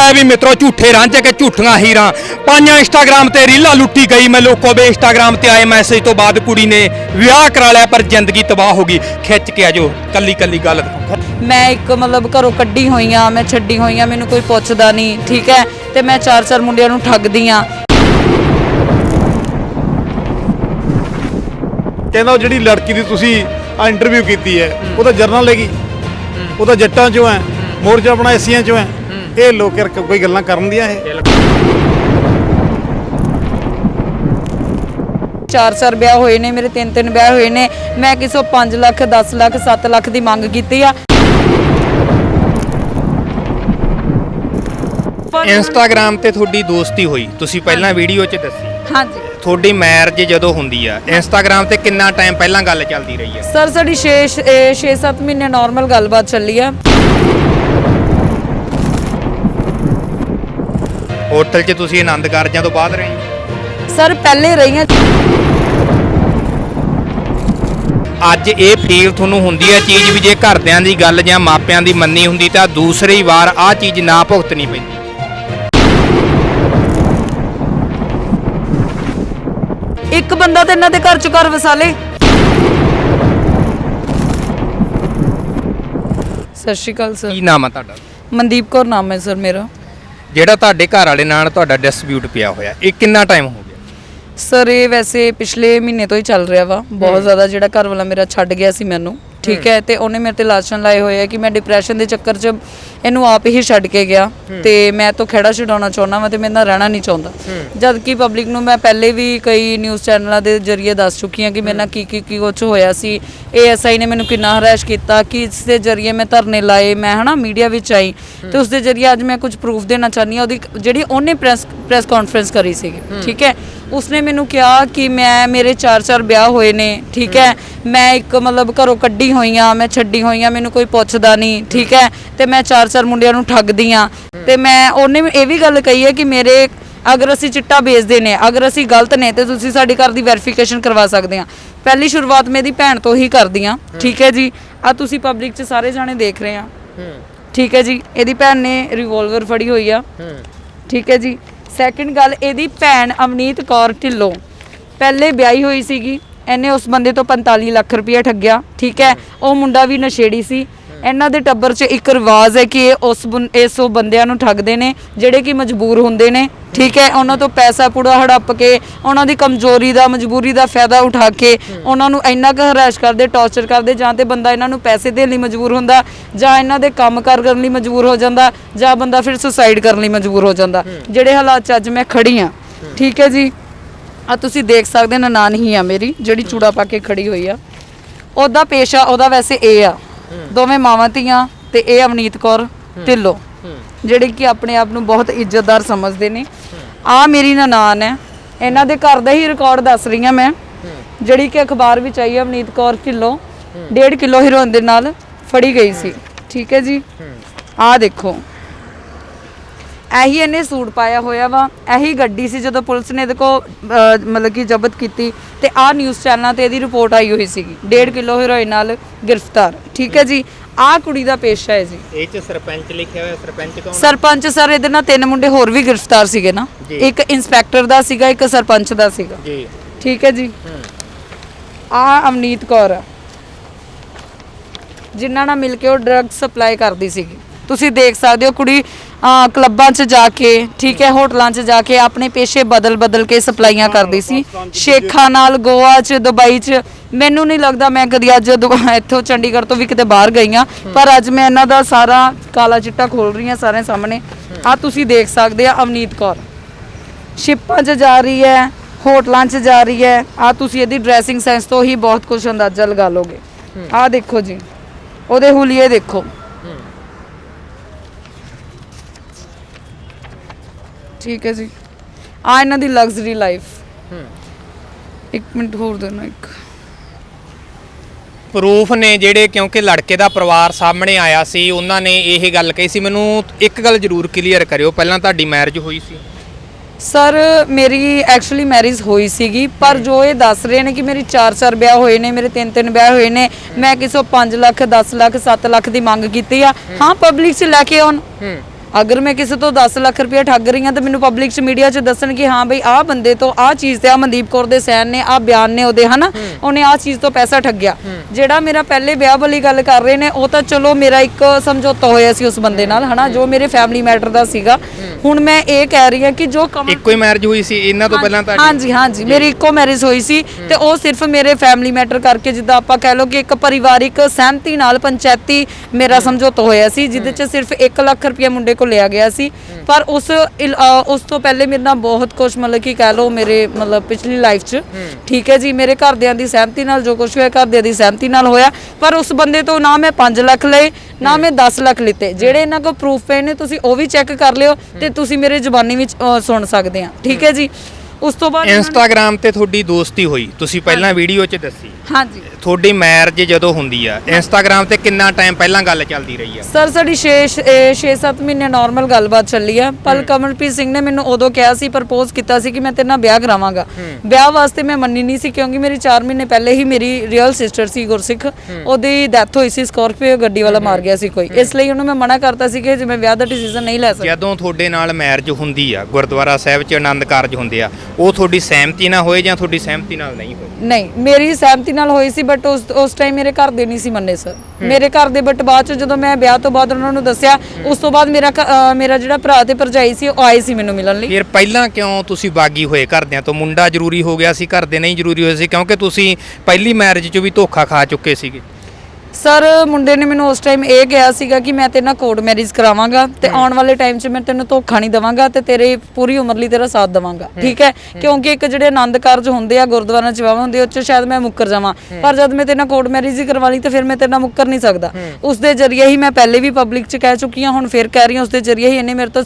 ਲੈ ਵੀ ਮਿੱਤਰੋ ਝੂਠੇ ਰਾਂਝੇ ਕੇ ਝੂਠੀਆਂ ਹੀਰਾਂ। ਪਾਈਆਂ ਇੰਸਟਾਗ੍ਰਾਮ ਤੇ ਰੀਲਾਂ ਲੁੱਟੀ ਗਈ। ਮੈਂ ਲੋਕੋ ਦੇ ਇੰਸਟਾਗ੍ਰਾਮ ਤੇ ਆਏ ਮੈਸੇਜ ਤੋਂ ਬਾਅਦ ਕੁੜੀ ਨੇ ਵਿਆਹ ਕਰਾ ਲਿਆ ਪਰ ਜ਼ਿੰਦਗੀ ਤਬਾਹ ਹੋ ਗਈ। ਖਿੱਚ ਕੇ ਆਜੋ ਕੱਲੀ ਕੱਲੀ ਗੱਲ। ਮੈਂ ਇੱਕ ਮਤਲਬ ਘਰੋਂ ਕੱਢੀ ਹੋਈ ਆ ਮੈਂ ਛੱਡੀ ਹੋਈ ਆ ਮੈਨੂੰ ਕੋਈ ਪੁੱਛਦਾ ਨਹੀਂ ਠੀਕ ਹੈ? ਤੇ ਮੈਂ ਚਾਰ ਚਾਰ ਮੁੰਡਿਆਂ ਨੂੰ ਠੱਗਦੀ ਆ। ਕਹਿੰਦਾ ਉਹ ਜਿਹੜੀ ਲੜਕੀ ਦੀ ਤੁਸੀਂ ਆ ਇੰਟਰਵਿਊ ਕੀਤੀ ਹੈ ਉਹ ਤਾਂ ਜਰਨਲ ਹੈਗੀ। ਉਹ ਤਾਂ ਜੱਟਾਂ ਚੋਂ ਹੈ ਮੋਰਚਾ ਆਪਣਾ ਐਸੀਆਂ ਚੋਂ ਹੈ। ਇਹ ਲੋਕ ਯਾਰ ਕੋਈ ਗੱਲਾਂ ਕਰਨ ਦੀਆਂ ਇਹ? ਚਾਰ ਚਾਰ ਵਿਆਹ ਹੋਏ ਨੇ ਮੇਰੇ ਤਿੰਨ ਤਿੰਨ ਵਿਆਹ ਹੋਏ ਨੇ। ਮੈਂ ਕਿਸੇ 5 ਲੱਖ 10 ਲੱਖ 7 ਲੱਖ ਦੀ ਮੰਗ ਕੀਤੀ ਆ। ਇੰਸਟਾਗ੍ਰਾਮ ਤੇ ਤੁਹਾਡੀ ਦੋਸਤੀ ਹੋਈ। ਤੁਸੀਂ ਪਹਿਲਾਂ ਵੀਡੀਓ 'ਚ ਦੱਸੀ। ਹਾਂਜੀ। ਤੁਹਾਡੀ ਮੈਰਿਜ ਜਦੋਂ ਹੁੰਦੀ ਆ ਇੰਸਟਾਗ੍ਰਾਮ ਤੇ ਕਿੰਨਾ ਟਾਈਮ ਪਹਿਲਾਂ ਗੱਲ ਚੱਲਦੀ ਰਹੀ ਆ? ਸਰ ਸਾਡੀ 6 6-7 ਮਹੀਨੇ ਨਾਰਮਲ ਗੱਲਬਾਤ ਚੱਲੀ ਆ। ਹੋਟਲ 'ਚ ਤੁਸੀਂ ਆਨੰਦ ਕਾਰਜਾਂ ਤੋਂ ਬਾਅਦ ਰਹੇ ਸਰ ਪਹਿਲੇ ਰਹੀਆਂ ਅੱਜ ਇਹ ਫੀਲ ਤੁਹਾਨੂੰ ਹੁੰਦੀ ਹੈ ਚੀਜ਼ ਵੀ ਜੇ ਘਰਦਿਆਂ ਦੀ ਗੱਲ ਜਾਂ ਮਾਪਿਆਂ ਦੀ ਮੰਨੀ ਹੁੰਦੀ ਤਾਂ ਦੂਸਰੀ ਵਾਰ ਆਹ ਚੀਜ਼ ਨਾ ਭੁਗਤਣੀ ਪੈਂਦੀ। ਇੱਕ ਬੰਦਾ ਤੇ ਇਹਨਾਂ ਦੇ ਘਰ ਚ ਘਰ ਵਸਾਲੇ ਸਤਿ ਸ਼੍ਰੀ ਅਕਾਲ ਸਰ। ਕੀ ਨਾਮ ਆ ਤੁਹਾਡਾ? ਮਨਦੀਪ ਕੌਰ ਨਾਮ ਹੈ ਸਰ ਮੇਰਾ। ਜਿਹੜਾ ਤੁਹਾਡੇ ਘਰ ਵਾਲੇ ਨਾਲ ਤੁਹਾਡਾ ਡਿਸਪਿਊਟ ਪਿਆ ਹੋਇਆ ਇਹ ਕਿੰਨਾ ਟਾਈਮ ਹੋ ਗਿਆ? ਸਰ ਇਹ ਵੈਸੇ ਪਿਛਲੇ ਮਹੀਨੇ ਤੋਂ ਹੀ ਚੱਲ ਰਿਹਾ ਵਾ। ਬਹੁਤ ਜ਼ਿਆਦਾ ਜਿਹੜਾ ਘਰ ਵਾਲਾ ਮੇਰਾ ਛੱਡ ਗਿਆ ਸੀ ਮੈਨੂੰ। ਠੀਕ ਹੈ। ਤੇ ਉਹਨੇ ਮੇਰੇ ਤੇ ਲਾਸ਼ਨ ਲਾਏ ਹੋਏ ਆ ਕਿ ਮੈਂ ਡਿਪਰੈਸ਼ਨ ਦੇ ਚੱਕਰ 'ਚ ਇਹਨੂੰ ਆਪ ਹੀ ਛੱਡ ਕੇ ਗਿਆ। ਤੇ ਮੈਂ ਤੋਂ ਖੇੜਾ ਛਡਾਉਣਾ ਚਾਹੁੰਦਾ ਵਾਂ ਤੇ ਮੇਰੇ ਨਾਲ ਰਹਿਣਾ ਨਹੀਂ ਚਾਹੁੰਦਾ। ਜਦ ਕਿ ਪਬਲਿਕ ਨੂੰ ਮੈਂ ਪਹਿਲੇ ਵੀ ਕਈ ਨਿਊਜ਼ ਚੈਨਲਾਂ ਦੇ ਜ਼ਰੀਏ ਦੱਸ ਚੁੱਕੀ ਹਾਂ ਕਿ ਮੇਰੇ ਨਾਲ ਕੀ ਕੀ ਕੀ ਕੁਛ ਹੋਇਆ ਸੀ। ਏਐਸਆਈ ਨੇ ਮੈਨੂੰ ਕਿੰਨਾ ਹਰੈਸ਼ ਕੀਤਾ ਕਿ ਇਸ ਦੇ ਜ਼ਰੀਏ ਮੈਂ ਧਰਨੇ ਲਾਏ ਮੈਂ ਹਨਾ ਮੀਡੀਆ ਵਿੱਚ ਆਈ। ਤੇ ਉਸ ਦੇ ਜ਼ਰੀਏ ਅੱਜ ਮੈਂ ਕੁਝ ਪ੍ਰੂਫ ਦੇਣਾ ਚਾਹੁੰਦੀ ਹਾਂ ਉਹਦੀ ਜਿਹੜੀ ਉਹਨੇ ਪ੍ਰੈਸ ਪ੍ਰੈਸ ਕਾਨਫਰੰਸ ਕਰੀ ਸੀਗੀ ਠੀਕ ਹੈ। ਉਸਨੇ ਮੈਨੂੰ ਕਿਹਾ ਕਿ ਮੈਂ ਮੇਰੇ ਚਾਰ ਚਾਰ ਵਿਆਹ ਹੋਏ ਨੇ ਠੀਕ ਹੈ। ਮੈਂ ਇੱਕ ਮਤਲਬ ਘਰੋਂ ਕੱਢੀ ਹੋਈ ਆ ਮੈਂ ਛੱਡੀ ਹੋਈ ਆ ਮੈਨੂੰ ਕੋਈ ਪੁੱਛਦਾ ਨਹੀਂ ਠੀਕ ਹੈ? ਤੇ ਮੈਂ ਚਾਰ ਚਾਰ ਮੁੰਡਿਆਂ ਨੂੰ ਠੱਗਦੀ ਆ ਤੇ ਮੈਂ ਉਹਨੇ ਇਹ ਵੀ ਗੱਲ ਕਹੀ ਹੈ ਕਿ ਮੇਰੇ ਅਗਰ ਅਸੀਂ ਚਿੱਟਾ ਵੇਚਦੇ ਨੇ ਅਗਰ ਅਸੀਂ ਗਲਤ ਨੇ ਤੇ ਤੁਸੀਂ ਸਾਡੇ ਘਰ ਦੀ ਵੈਰੀਫਿਕੇਸ਼ਨ ਕਰਵਾ ਸਕਦੇ ਆ ਪਹਿਲੀ ਸ਼ੁਰੂਆਤ ਮੇਰੀ ਭੈਣ ਤੋਂ ਹੀ ਕਰਦੀ ਆ ਠੀਕ ਹੈ ਜੀ? ਆ ਤੁਸੀਂ ਪਬਲਿਕ 'ਚ ਸਾਰੇ ਜਾਣੇ ਦੇਖ ਰਹੇ ਆ ਠੀਕ ਹੈ ਜੀ? ਇਹਦੀ ਭੈਣ ਨੇ ਰਿਵੋਲਵਰ ਫੜੀ ਹੋਈ ਆ। ਠੀਕ ਹੈ ਜੀ? ਸੈਕੰਡ ਗੱਲ ਇਹਦੀ ਭੈਣ ਅਮਨੀਤ ਕੌਰ ਢਿੱਲੋਂ ਪਹਿਲੇ ਵਿਆਹੀ ਹੋਈ ਸੀਗੀ। ਇਹਨੇ ਉਸ ਬੰਦੇ ਤੋਂ 45 ਲੱਖ ਰੁਪਇਆ ਠੱਗਿਆ ਠੀਕ ਹੈ? ਉਹ ਮੁੰਡਾ ਵੀ ਨਸ਼ੇੜੀ ਸੀ। ਇਹਨਾਂ ਦੇ ਟੱਬਰ 'ਚ ਇੱਕ ਰਿਵਾਜ ਹੈ ਕਿ ਇਹ ਉਸ ਇਸ ਉਹ ਬੰਦਿਆਂ ਨੂੰ ਠੱਗਦੇ ਨੇ ਜਿਹੜੇ ਕਿ ਮਜਬੂਰ ਹੁੰਦੇ ਨੇ ਠੀਕ ਹੈ? ਉਹਨਾਂ ਤੋਂ ਪੈਸਾ ਪੂੜਾ ਹੜੱਪ ਕੇ ਉਹਨਾਂ ਦੀ ਕਮਜ਼ੋਰੀ ਦਾ ਮਜਬੂਰੀ ਦਾ ਫਾਇਦਾ ਉਠਾ ਕੇ ਉਹਨਾਂ ਨੂੰ ਇੰਨਾ ਕੁ ਹਰਾਸ਼ ਕਰਦੇ ਟੌਰਚਰ ਕਰਦੇ ਜਾਂ ਤੇ ਬੰਦਾ ਇਹਨਾਂ ਨੂੰ ਪੈਸੇ ਦੇਣ ਲਈ ਮਜਬੂਰ ਹੁੰਦਾ ਜਾਂ ਇਹਨਾਂ ਦੇ ਕੰਮ ਕਾਰ ਕਰਨ ਲਈ ਮਜਬੂਰ ਹੋ ਜਾਂਦਾ ਜਾਂ ਬੰਦਾ ਫਿਰ ਸੁਸਾਈਡ ਕਰਨ ਲਈ ਮਜਬੂਰ ਹੋ ਜਾਂਦਾ। ਜਿਹੜੇ ਹਾਲਾਤ 'ਚ ਅੱਜ ਮੈਂ ਖੜੀ ਆ ਠੀਕ ਹੈ ਜੀ? ਆ ਤੁਸੀਂ ਦੇਖ ਸਕਦੇ ਨਨਾਨ ਹੀ ਆ ਮੇਰੀ ਜਿਹੜੀ ਚੂੜਾ ਪਾ ਕੇ ਖੜੀ ਹੋਈ ਆ। ਉਹਦਾ ਪੇਸ਼ਾ ਉਹਦਾ ਵੈਸੇ ਇਹ ਆ। ਦੋਵੇਂ ਮਾਵਾਂ ਧੀਆਂ ਤੇ ਇਹ ਅਵਨੀਤ ਕੌਰ ਢਿੱਲੋਂ ਜਿਹੜੇ ਕਿ ਆਪਣੇ ਆਪ ਨੂੰ ਬਹੁਤ ਇੱਜ਼ਤਦਾਰ ਸਮਝਦੇ ਨੇ। ਆ ਮੇਰੀ ਨਨਾਨ ਹੈ। ਇਹਨਾਂ ਦੇ ਘਰ ਦਾ ਹੀ ਰਿਕਾਰਡ ਦੱਸ ਰਹੀ ਹਾਂ ਮੈਂ। ਜਿਹੜੀ ਕਿ ਅਖਬਾਰ ਵਿੱਚ ਆਈ ਹੈ ਅਵਨੀਤ ਕੌਰ ਢਿੱਲੋਂ 1.5 ਕਿਲੋ ਹੀਰੋਇਨ ਦੇ ਨਾਲ ਫੜੀ ਗਈ ਸੀ। ਠੀਕ ਹੈ ਜੀ। ਆ ਦੇਖੋ। ਇਹੀ ਇਹਨੇ ਸੂਟ ਪਾਇਆ ਹੋਇਆ ਵਾ। ਇਹੀ ਗੱਡੀ ਸੀ ਜਦੋਂ ਪੁਲਿਸ ਨੇ ਇਹਦੇ ਕੋ ਮਤਲਬ ਕਿ ਜ਼ਬਤ ਕੀਤੀ ਤੇ ਆਹ ਨਿਊਜ਼ ਚੈਨਲਾਂ ਤੇ ਇਹਦੀ ਰਿਪੋਰਟ ਆਈ ਹੋਈ ਸੀਗੀ। 1.5 ਕਿਲੋ ਹੀਰੋਇਨ ਨਾਲ ਗ੍ਰਿਫਤਾਰ। ਠੀਕ ਹੈ ਜੀ? ਆਹ ਕੁੜੀ ਦਾ ਪੇਸ਼ਾ ਹੈ ਜੀ। ਇਹ 'ਚ ਸਰਪੰਚ ਲਿਖਿਆ ਹੋਇਆ ਸਰਪੰਚ ਕੌਣ? ਸਰਪੰਚ ਸਰ ਇਹਦੇ ਨਾਲ ਤਿੰਨ ਮੁੰਡੇ ਹੋਰ ਵੀ ਗ੍ਰਿਫਤਾਰ ਸੀਗੇ ਨਾ। ਇੱਕ ਇੰਸਪੈਕਟਰ ਦਾ ਸੀਗਾ ਇੱਕ ਸਰਪੰਚ ਦਾ ਸੀਗਾ। ਜੀ। ਠੀਕ ਹੈ ਜੀ? ਆ ਅਮਨੀਤ ਕੌਰ ਆ, ਜਿਨ੍ਹਾਂ ਨਾਲ ਮਿਲ ਕੇ ਉਹ ਡਰੱਗ ਸਪਲਾਈ ਕਰਦੀ ਸੀਗੀ। ਤੁਸੀਂ ਦੇਖ ਸਕਦੇ ਹੋ ਕੁੜੀ ਕਲੱਬਾਂ 'ਚ ਜਾ ਕੇ ਠੀਕ ਹੈ ਹੋਟਲਾਂ 'ਚ ਜਾ ਕੇ ਆਪਣੇ ਪੇਸ਼ੇ ਬਦਲ ਬਦਲ ਕੇ ਸਪਲਾਈਆਂ ਕਰਦੀ ਸੀ। ਸ਼ੇਖਾਂ ਨਾਲ ਗੋਆ 'ਚ ਦੁਬਈ 'ਚ ਮੈਨੂੰ ਨਹੀਂ ਲੱਗਦਾ ਮੈਂ ਕਦੀ ਅੱਜ ਦੁ- ਇੱਥੋਂ ਚੰਡੀਗੜ੍ਹ ਤੋਂ ਵੀ ਕਿਤੇ ਬਾਹਰ ਗਈ ਹਾਂ ਪਰ ਅੱਜ ਮੈਂ ਇਹਨਾਂ ਦਾ ਸਾਰਾ ਕਾਲਾ ਚਿੱਟਾ ਖੋਲ ਰਹੀ ਹਾਂ ਸਾਰਿਆਂ ਸਾਹਮਣੇ। ਆ ਤੁਸੀਂ ਦੇਖ ਸਕਦੇ ਆ ਅਮਨੀਤ ਕੌਰ। ਸ਼ਿਪਾਂ 'ਚ ਜਾ ਰਹੀ ਹੈ ਹੋਟਲਾਂ 'ਚ ਜਾ ਰਹੀ ਹੈ ਆ ਤੁਸੀਂ ਇਹਦੀ ਡਰੈਸਿੰਗ ਸੈਂਸ ਤੋਂ ਹੀ ਬਹੁਤ ਕੁਝ ਅੰਦਾਜ਼ਾ ਲਗਾ ਲੋਗੇ। ਆ ਦੇਖੋ ਜੀ ਉਹਦੇ ਹੁਲੀਏ ਦੇਖੋ। ਠੀਕ ਹੈ ਜੀ। ਆ ਇਹਨਾਂ ਦੀ ਲਗਜ਼ਰੀ ਲਾਈਫ ਇੱਕ ਮਿੰਟ ਹੋਰ ਦੇਣਾ ਇੱਕ। ਪ੍ਰੂਫ ਨੇ ਜਿਹੜੇ ਕਿਉਂਕਿ ਲੜਕੇ ਦਾ ਪਰਿਵਾਰ ਸਾਹਮਣੇ ਆਇਆ ਸੀ ਉਹਨਾਂ ਨੇ ਇਹ ਗੱਲ ਕਹੀ ਸੀ। ਮੈਨੂੰ ਇੱਕ ਗੱਲ ਜ਼ਰੂਰ ਕਲੀਅਰ ਕਰਿਓ ਪਹਿਲਾਂ ਤੁਹਾਡੀ ਮੈਰਿਜ ਹੋਈ ਸੀ। ਸਰ ਮੇਰੀ ਐਕਚੁਅਲੀ ਮੈਰਿਜ ਹੋਈ ਸੀਗੀ ਪਰ ਜੋ ਇਹ ਦੱਸ ਰਹੇ ਨੇ ਕਿ ਮੇਰੀ 4-4 ਵਿਆਹ ਹੋਏ ਨੇ ਮੇਰੇ 3-3 ਵਿਆਹ ਹੋਏ ਨੇ ਮੈਂ ਕਿਸੇ 5 ਲੱਖ 10 ਲੱਖ 7 ਲੱਖ ਦੀ ਮੰਗ ਕੀਤੀ ਆ। ਹਾਂ। ਪਬਲਿਕ 'ਚ ਲੈ ਕੇ ਆਉਣ। ਅਗਰ ਮੈਂ ਕਿਸੇ ਤੋਂ 10 ਲੱਖ ਰੁਪਏ ਠੱਗ ਰਹੀ ਹਾਂ ਤਾਂ ਮੈਨੂੰ ਪਬਲਿਕ 'ਚ ਮੀਡੀਆ 'ਚ ਦੱਸਣ ਕਿ ਹਾਂ ਬਈ ਆਹ ਬੰਦੇ ਤੋਂ ਆਹ ਚੀਜ਼ ਤੇ ਆ ਮਨਦੀਪ ਕੌਰ ਦੇ ਸੈਨ ਨੇ ਆਹ ਬਿਆਨ ਨੇ ਉਹਦੇ ਹਨਾ? ਉਹਨੇ ਆਹ ਚੀਜ਼ ਤੋਂ ਪੈਸਾ ਠੱਗਿਆ। ਜਿਹੜਾ ਮੇਰਾ ਪਹਿਲੇ ਵਿਆਹ ਵਾਲੀ ਗੱਲ ਕਰ ਰਹੇ ਨੇ ਉਹ ਤਾਂ ਚਲੋ ਮੇਰਾ ਇੱਕ ਸਮਝੌਤਾ ਹੋਇਆ ਸੀ ਉਸ ਬੰਦੇ ਨਾਲ ਹਨਾ? ਜੋ ਮੇਰੇ ਫੈਮਿਲੀ ਮੈਟਰ ਦਾ ਸੀਗਾ। ਹੁਣ ਮੈਂ ਇਹ ਕਹਿ ਰਹੀ ਹਾਂ ਕਿ ਜੋ ਕਮਲ ਇੱਕੋ ਹੀ ਮੈਰਿਜ ਹੋਈ ਸੀ ਇਹਨਾਂ ਤੋਂ ਪਹਿਲਾਂ ਤਾਂ ਹਾਂਜੀ ਹਾਂਜੀ। ਮੇਰੀ ਇੱਕੋ ਮੈਰਿਜ ਹੋਈ ਸੀ ਤੇ ਉਹ ਸਿਰਫ ਮੇਰੇ ਫੈਮਿਲੀ ਮੈਟਰ ਕਰਕੇ ਜਿੱਦਾਂ ਆਪਾਂ ਕਹਿ ਲਓ ਕਿ ਇੱਕ ਪਰਿਵਾਰਿਕ ਸਹਿਮਤੀ ਨਾਲ ਪੰਚਾਇਤੀ ਮੇਰਾ ਸਮਝੌਤਾ ਹੋਇਆ ਸੀ ਜਿਹਦੇ ਚ ਸਿਰਫ 1 ਲੱਖ ਰੁਪਏ ਮੁੰਡੇ ਕੋਲ ਲਿਆ ਗਿਆ ਸੀ। ਪਰ ਉਸ ਇਲ- ਅ, ਉਸ ਤੋਂ ਪਹਿਲੇ ਮੇਰੇ ਨਾਲ ਬਹੁਤ ਕੁਝ ਮਤਲਬ ਕਿ ਕਹਿ ਲਓ ਮੇਰੇ ਮਤਲਬ ਪਿਛਲੀ ਲਾਈਫ 'ਚ। ਠੀਕ ਹੈ ਜੀ ਮੇਰੇ ਘਰਦਿਆਂ ਦੀ ਸਹਿਮਤੀ ਨਾਲ ਜੋ ਕੁਝ ਹੋਇਆ ਘਰਦਿਆਂ ਦੀ ਸਹਿਮਤੀ ਨਾਲ ਹੋਇਆ। ਪਰ ਉਸ ਬੰਦੇ ਤੋਂ ਨਾ ਮੈਂ 5 ਲੱਖ ਲਏ ਨਾ ਮੈਂ 10 ਲੱਖ ਲਿੱਤੇ। ਜਿਹੜੇ ਇਹਨਾਂ ਕੋਲ ਪ੍ਰੂਫ ਪਏ ਨੇ ਤੁਸੀਂ ਉਹ ਵੀ ਚੈੱਕ ਕਰ ਲਿਓ ਤੇ ਤੁਸੀਂ ਮੇਰੇ ਜ਼ੁਬਾਨੀ ਵਿੱਚ ਅ, ਸੁਣ ਸਕਦੇ ਆ। ਠੀਕ ਹੈ ਜੀ। ਉਸ ਤੋਂ ਬਾਅਦ ਉਹਨਾਂ ਨੇ- ਇੰਸਟਾਗ੍ਰam ਤੇ ਤੁਹਾਡੀ ਦੋਸਤੀ ਹੋਈ। ਤੁਸੀਂ ਪਹਿਲਾਂ ਵੀਡੀਓ 'ਚ ਦੱਸੀ। ਹਾਂਜੀ। ਤੁਹਾਡੀ ਮੈਰਿਜ ਜਦੋਂ ਹੁੰਦੀ ਆ ਇੰਸਟਾਗ੍ਰam ਤੇ ਕਿੰਨਾ ਟਾਈਮ ਪਹਿਲਾਂ ਗੱਲ ਚੱਲਦੀ ਰਹੀ ਆ? ਸਰ ਸਾਡੀ 6 6-7 ਮਹੀਨੇ ਨਾਰਮਲ ਗੱਲਬਾਤ ਚੱਲੀ ਆ। ਪਰ ਕਮਲਪ੍ਰੀਤ ਸਿੰਘ ਨੇ ਮੈਨੂੰ ਉਦੋਂ ਕਿਹਾ ਸੀ ਪ੍ਰਪੋਜ਼ ਕੀਤਾ ਸੀ ਕਿ ਮੈਂ ਤੇਰੇ ਨਾਲ ਵਿਆਹ ਕਰਾਵਾਂਗਾ। ਵਿਆਹ ਵਾਸਤੇ ਮੈਂ ਮੰਨੀ ਨਹੀਂ ਸੀ ਕਿਉਂਕਿ ਮੇਰੀ 4 ਮਹੀਨੇ ਪਹਿਲੇ ਹੀ ਮੇਰੀ ਰੀਅਲ ਸਿਸਟਰ ਸੀ ਗੁਰਸਿੱਖ। ਉਹਦੀ ਡੈਥ ਹੋਈ ਸੀ ਸਕਾਰਪੀਓ ਗੱਡੀ ਵਾਲਾ ਮਾਰ ਗਿਆ ਸੀ ਕੋਈ। ਇਸ ਲਈ ਉਹਨੂੰ ਮੈਂ ਮਨਾ ਕਰਤਾ ਸੀ ਕਿ ਜੇ ਮੈਂ ਵਿਆਹ ਦਾ ਡਿਸੀਜਨ ਨਹੀਂ ਲੈ ਸਕਦਾ। ਜਦੋਂ ਤੁਹਾਡੇ ਨਾਲ ਮੈਰਿਜ ਹੁੰਦੀ ਆ ਗੁਰਦੁਆਰਾ ਸਾਹਿਬ 'ਚ ਆਨੰਦ ਕਾਰਜ ਹੁੰਦੇ ਆ ਉਹ ਤੁਹਾਡੀ ਸਹਿਮਤੀ ਨਾਲ ਹੋਏ ਜਾਂ ਤੁਹਾਡੀ ਸਹਿਮਤੀ ਨਾਲ ਨਹੀਂ ਹੋਏ? ਨਹੀਂ ਮੇਰੀ ਸਹਿਮਤੀ ਨਾਲ ਹੋਈ ਸੀ ਬਟ ਉਸ ਉਸ ਟਾਈਮ ਮੇਰੇ ਘਰ ਦੇ ਨਹੀਂ ਸੀ ਮੰਨੇ ਸਰ ਮੇਰੇ ਘਰ ਦੇ ਬਟ ਬਾਅਦ ਚ ਜਦੋਂ ਮੈਂ ਵਿਆਹ ਤੋਂ ਬਾਅਦ ਉਹਨਾਂ ਨੂੰ ਦੱਸਿਆ ਉਸ ਤੋਂ ਬਾਅਦ ਮੇਰਾ ਘ- ਅ, ਮੇਰਾ ਜਿਹੜਾ ਭਰਾ ਤੇ ਭਰਜਾਈ ਸੀ ਉਹ ਆਏ ਸੀ ਮੈਨੂੰ ਮਿਲਣ ਲਈ। ਫਿਰ ਪਹਿਲਾਂ ਕਿਉਂ ਤੁਸੀਂ ਬਾਗੀ ਹੋਏ ਘਰਦਿਆਂ ਤੋਂ? ਮੁੰਡਾ ਜ਼ਰੂਰੀ ਹੋ ਗਿਆ ਸੀ ਘਰ ਦੇ ਨਹੀਂ ਜ਼ਰੂਰੀ ਹੋਏ ਸੀ ਕਿਉਂਕਿ ਤੁਸੀਂ ਪਹਿਲੀ ਮੈਰਿਜ 'ਚ ਵੀ ਧੋਖਾ ਖਾ ਚੁੱਕੇ ਸੀਗੇ। ਸਰ ਮੁੰਡੇ ਨੇ ਮੈਨੂੰ ਉਸ ਟਾਈਮ ਇਹ ਕਿਹਾ ਸੀਗਾ ਕਿ ਮੈਂ ਤੇਰੇ ਨਾਲ ਕੋਰਟ ਮੈਰਿਜ ਕਰਾਵਾਂਗਾ ਤੇ ਆਉਣ ਵਾਲੇ ਟਾਈਮ 'ਚ ਮੈਂ ਤੈਨੂੰ ਧੋਖਾ ਨਹੀਂ ਦਵਾਂਗਾ ਤੇ ਤੇਰੇ ਪੂਰੀ ਉਮਰ ਲਈ ਤੇਰਾ ਸਾਥ ਦਵਾਂਗਾ ਠੀਕ ਹੈ? ਕਿਉਂਕਿ ਇੱਕ ਜਿਹੜੇ ਆਨੰਦ ਕਾਰਜ ਹੁੰਦੇ ਆ ਗੁਰਦੁਆਰਾ ਚ ਵਿਆਹ ਹੁੰਦੇ ਉਹ 'ਚ ਸ਼ਾਇਦ ਮੈਂ ਮੁੱਕਰ ਜਾਵਾਂ। ਪਰ ਜਦ ਮੈਂ ਤੇਰੇ ਨਾਲ ਕੋਰਟ ਮੈਰਿਜ ਹੀ ਕਰਵਾ ਲਈ ਤਾਂ ਫਿਰ ਮੈਂ ਤੇਰੇ ਨਾਲ ਮੁੱਕਰ ਨਹੀਂ ਸਕਦਾ। ਉਸ ਦੇ ਜ਼ਰੀਏ ਹੀ ਮੈਂ ਪਹਿਲੇ ਵੀ ਪਬਲਿਕ 'ਚ ਕਹਿ ਚੁੱਕੀ ਹਾਂ ਹੁਣ ਫਿਰ ਕਹਿ ਰਹੀ ਹਾਂ ਉਸ ਦੇ ਜ਼ਰੀਏ ਹੀ ਇਹਨੇ ਮੇਰੇ ਤੋਂ